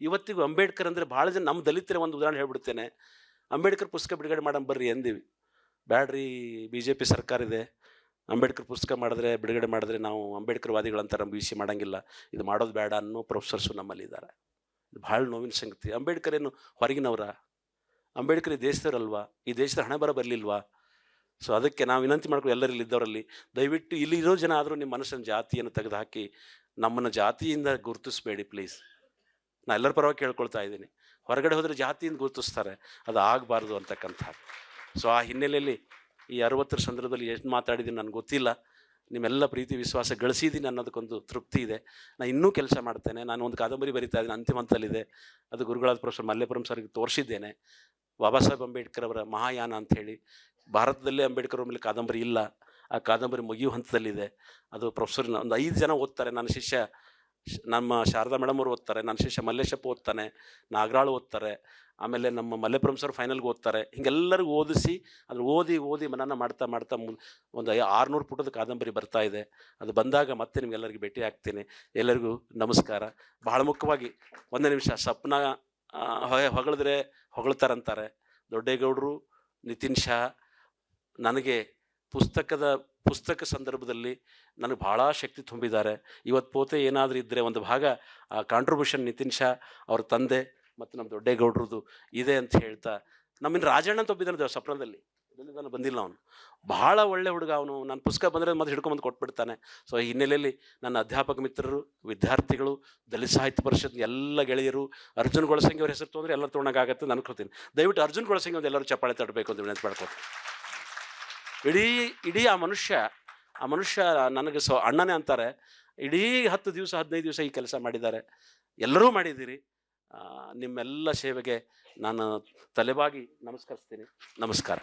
ಇವತ್ತಿಗೂ ಅಂಬೇಡ್ಕರ್ ಅಂದರೆ ಭಾಳ ಜನ ನಮ್ಮ ದಲಿತರ ಒಂದು ಉದಾಹರಣೆ ಹೇಳ್ಬಿಡ್ತೇನೆ. ಅಂಬೇಡ್ಕರ್ ಪುಸ್ತಕ ಬಿಡುಗಡೆ ಮಾಡೋಣ ಬರ್ರಿ ಎಂದೀವಿ ಬ್ಯಾಡ್ರಿ ಬಿ ಜೆ ಪಿ ಸರ್ಕಾರ ಇದೆ. ಅಂಬೇಡ್ಕರ್ ಪುಸ್ತಕ ಮಾಡಿದ್ರೆ, ಬಿಡುಗಡೆ ಮಾಡಿದ್ರೆ ನಾವು ಅಂಬೇಡ್ಕರ್ ವಾದಿಗಳಂತ ನಮ್ಮ ಬಿ ಮಾಡೋಂಗಿಲ್ಲ. ಇದು ಮಾಡೋದು ಬೇಡ ಅನ್ನೋ ಪ್ರೊಫೆಸರ್ಸು ನಮ್ಮಲ್ಲಿ ಇದ್ದಾರೆ ಇದು ಭಾಳ ನೋವಿನ ಸಂಗತಿ. ಅಂಬೇಡ್ಕರ್ ಏನು ಹೊರಗಿನವರ? ಅಂಬೇಡ್ಕರ್ ಈ ದೇಶದವರಲ್ವಾ? ಈ ದೇಶದ ಹಣ ಬರ ಬರಲಿಲ್ವಾ? ಸೊ ಅದಕ್ಕೆ ನಾವು ವಿನಂತಿ ಮಾಡ್ಕೊಂಡು ಎಲ್ಲರಲ್ಲಿ ಇದ್ದವರಲ್ಲಿ, ದಯವಿಟ್ಟು ಇಲ್ಲಿ ಇರೋ ಜನ ಆದರೂ ನಿಮ್ಮ ಮನಸ್ಸಿನ ಜಾತಿಯನ್ನು ತೆಗೆದುಹಾಕಿ, ನಮ್ಮನ್ನು ಜಾತಿಯಿಂದ ಗುರುತಿಸಬೇಡಿ ಪ್ಲೀಸ್. ನಾ ಎಲ್ಲರ ಪರವಾಗಿ ಕೇಳ್ಕೊಳ್ತಾ ಇದ್ದೀನಿ. ಹೊರಗಡೆ ಹೋದರೆ ಜಾತಿಯಿಂದ ಗುರುತಿಸ್ತಾರೆ. ಅದು ಆಗಬಾರ್ದು ಅಂತಕ್ಕಂಥ. ಸೊ ಆ ಹಿನ್ನೆಲೆಯಲ್ಲಿ ಈ ಅರವತ್ತರ ಸಂದರ್ಭದಲ್ಲಿ ಎಷ್ಟು ಮಾತಾಡಿದ್ದೀನಿ ನನಗೆ ಗೊತ್ತಿಲ್ಲ. ನಿಮ್ಮೆಲ್ಲ ಪ್ರೀತಿ, ವಿಶ್ವಾಸ ಗಳಿಸಿದ್ದೀನಿ ಅನ್ನೋದಕ್ಕೊಂದು ತೃಪ್ತಿ ಇದೆ. ನಾನು ಇನ್ನೂ ಕೆಲಸ ಮಾಡ್ತೇನೆ. ನಾನು ಒಂದು ಕಾದಂಬರಿ ಬರಿತಾ ಇದ್ದೀನಿ, ಅಂತಿಮ ಹಂತದಲ್ಲಿದೆ ಅದು ಗುರುಗಳಾದ ಪ್ರೊಫೆಸರ್ ಮಲ್ಲೇಪುರಂ ಸರ್ಗೆ ತೋರಿಸಿದ್ದೇನೆ. ಬಾಬಾ ಸಾಹೇಬ್ ಅಂಬೇಡ್ಕರ್ ಅವರ ಮಹಾಯಾನ ಅಂಥೇಳಿ ಭಾರತದಲ್ಲೇ ಅಂಬೇಡ್ಕರ್ ಮೇಲೆ ಕಾದಂಬರಿ ಇಲ್ಲ. ಆ ಕಾದಂಬರಿ ಮುಗಿಯುವ ಹಂತದಲ್ಲಿದೆ. ಅದು ಪ್ರೊಫೆಸರ್ನ ಒಂದು ಐದು ಜನ ಓದ್ತಾರೆ. ನನ್ನ ಶಿಷ್ಯ ನಮ್ಮ ಶಾರದಾ ಮೇಡಮ್ ಅವರು ಓದ್ತಾರೆ, ನನ್ನ ಶಿಷ್ಯ ಮಲ್ಲೇಶಪ್ಪ ಓದ್ತಾನೆ, ನಾಗರಾಳು ಓದ್ತಾರೆ, ಆಮೇಲೆ ನಮ್ಮ ಮಲ್ಲೇಪುರಂ ಸರ್ ಫೈನಲ್ಗೆ ಓದ್ತಾರೆ, ಹಿಂಗೆಲ್ಲರಿಗೂ ಓದಿಸಿ ಅದನ್ನು ಓದಿ ಓದಿ ಮನನ ಮಾಡ್ತಾ ಮಾಡ್ತಾ ಮುನ್ ಒಂದು ಆರುನೂರು ಪುಟದ ಕಾದಂಬರಿ ಬರ್ತಾ ಇದೆ. ಅದು ಬಂದಾಗ ಮತ್ತೆ ನಿಮ್ಗೆಲ್ಲರಿಗೂ ಭೇಟಿ ಆಗ್ತೀನಿ. ಎಲ್ಲರಿಗೂ ನಮಸ್ಕಾರ. ಬಹಳ ಮುಖ್ಯವಾಗಿ ಒಂದೇ ನಿಮಿಷ, ಸಪ್ನ ಹೊಗಳಿದ್ರೆ ಹೊಗಳ್ತಾರಂತಾರೆ. ದೊಡ್ಡೇಗೌಡರು, ನಿತಿನ್ ಶಾ, ನನಗೆ ಪುಸ್ತಕದ ಪುಸ್ತಕ ಸಂದರ್ಭದಲ್ಲಿ ನನಗೆ ಭಾಳ ಶಕ್ತಿ ತುಂಬಿದ್ದಾರೆ. ಇವತ್ತು ಪೋತೆ ಏನಾದರೂ ಇದ್ದರೆ ಒಂದು ಭಾಗ, ಆ ಕಾಂಟ್ರಿಬ್ಯೂಷನ್ ನಿತಿನ್ ಶಾ ಅವ್ರ ತಂದೆ ಮತ್ತು ನಮ್ಮ ದೊಡ್ಡೇಗೌಡ್ರದ್ದು ಇದೆ ಅಂತ ಹೇಳ್ತಾ, ನಮ್ಮಿಂದ ರಾಜಣ್ಣ ಅಂತ ಒಬ್ಬಿದ್ದಾನೆ ಸಪ್ನದಲ್ಲಿ. ನಾನು ಬಂದಿಲ್ಲ ಅವನು. ಭಾಳ ಒಳ್ಳೆ ಹುಡುಗ ಅವನು. ನನ್ನ ಪುಸ್ತಕ ಬಂದರೆ ಮತ್ತೆ ಹಿಡ್ಕೊಂಬಂದು ಕೊಟ್ಬಿಡ್ತಾನೆ. ಸೊ ಈ ಹಿನ್ನೆಲೆಯಲ್ಲಿ ನನ್ನ ಅಧ್ಯಾಪಕ ಮಿತ್ರರು, ವಿದ್ಯಾರ್ಥಿಗಳು, ದಲಿತ ಸಾಹಿತ್ಯ ಪರಿಷತ್ ಎಲ್ಲ ಗೆಳೆಯರು, ಅರ್ಜುನ್ ಗೊಳಸಂಗಿ ಅವ್ರ ಹೆಸರು ತೊಗೊಂಡ್ರೆ ಎಲ್ಲರೂ ತೊಗೊಂಡಾಗತ್ತೆ ನಾನು ದಯವಿಟ್ಟು ಅರ್ಜುನ್ ಗೊಳಸಂಗಿ ಒಂದು ಎಲ್ಲರೂ ಚಪ್ಪಾಳೆ ತಡಬೇಕು ಅಂತ ನೆನಪು ಮಾಡ್ಕೊತೀನಿ ಇಡೀ ಇಡೀ ಆ ಮನುಷ್ಯ ಆ ಮನುಷ್ಯ ನನಗೆ ಸೊ, ಅಣ್ಣನೇ ಅಂತಾರೆ, ಇಡೀ ಹತ್ತು ದಿವಸ, ಹದಿನೈದು ದಿವಸ ಈ ಕೆಲಸ ಮಾಡಿದ್ದಾರೆ. ಎಲ್ಲರೂ ಮಾಡಿದ್ದೀರಿ. ನಿಮ್ಮೆಲ್ಲ ಸೇವೆಗೆ ನಾನು ತಲೆಬಾಗಿ ನಮಸ್ಕರಿಸ್ತೀನಿ. ನಮಸ್ಕಾರ.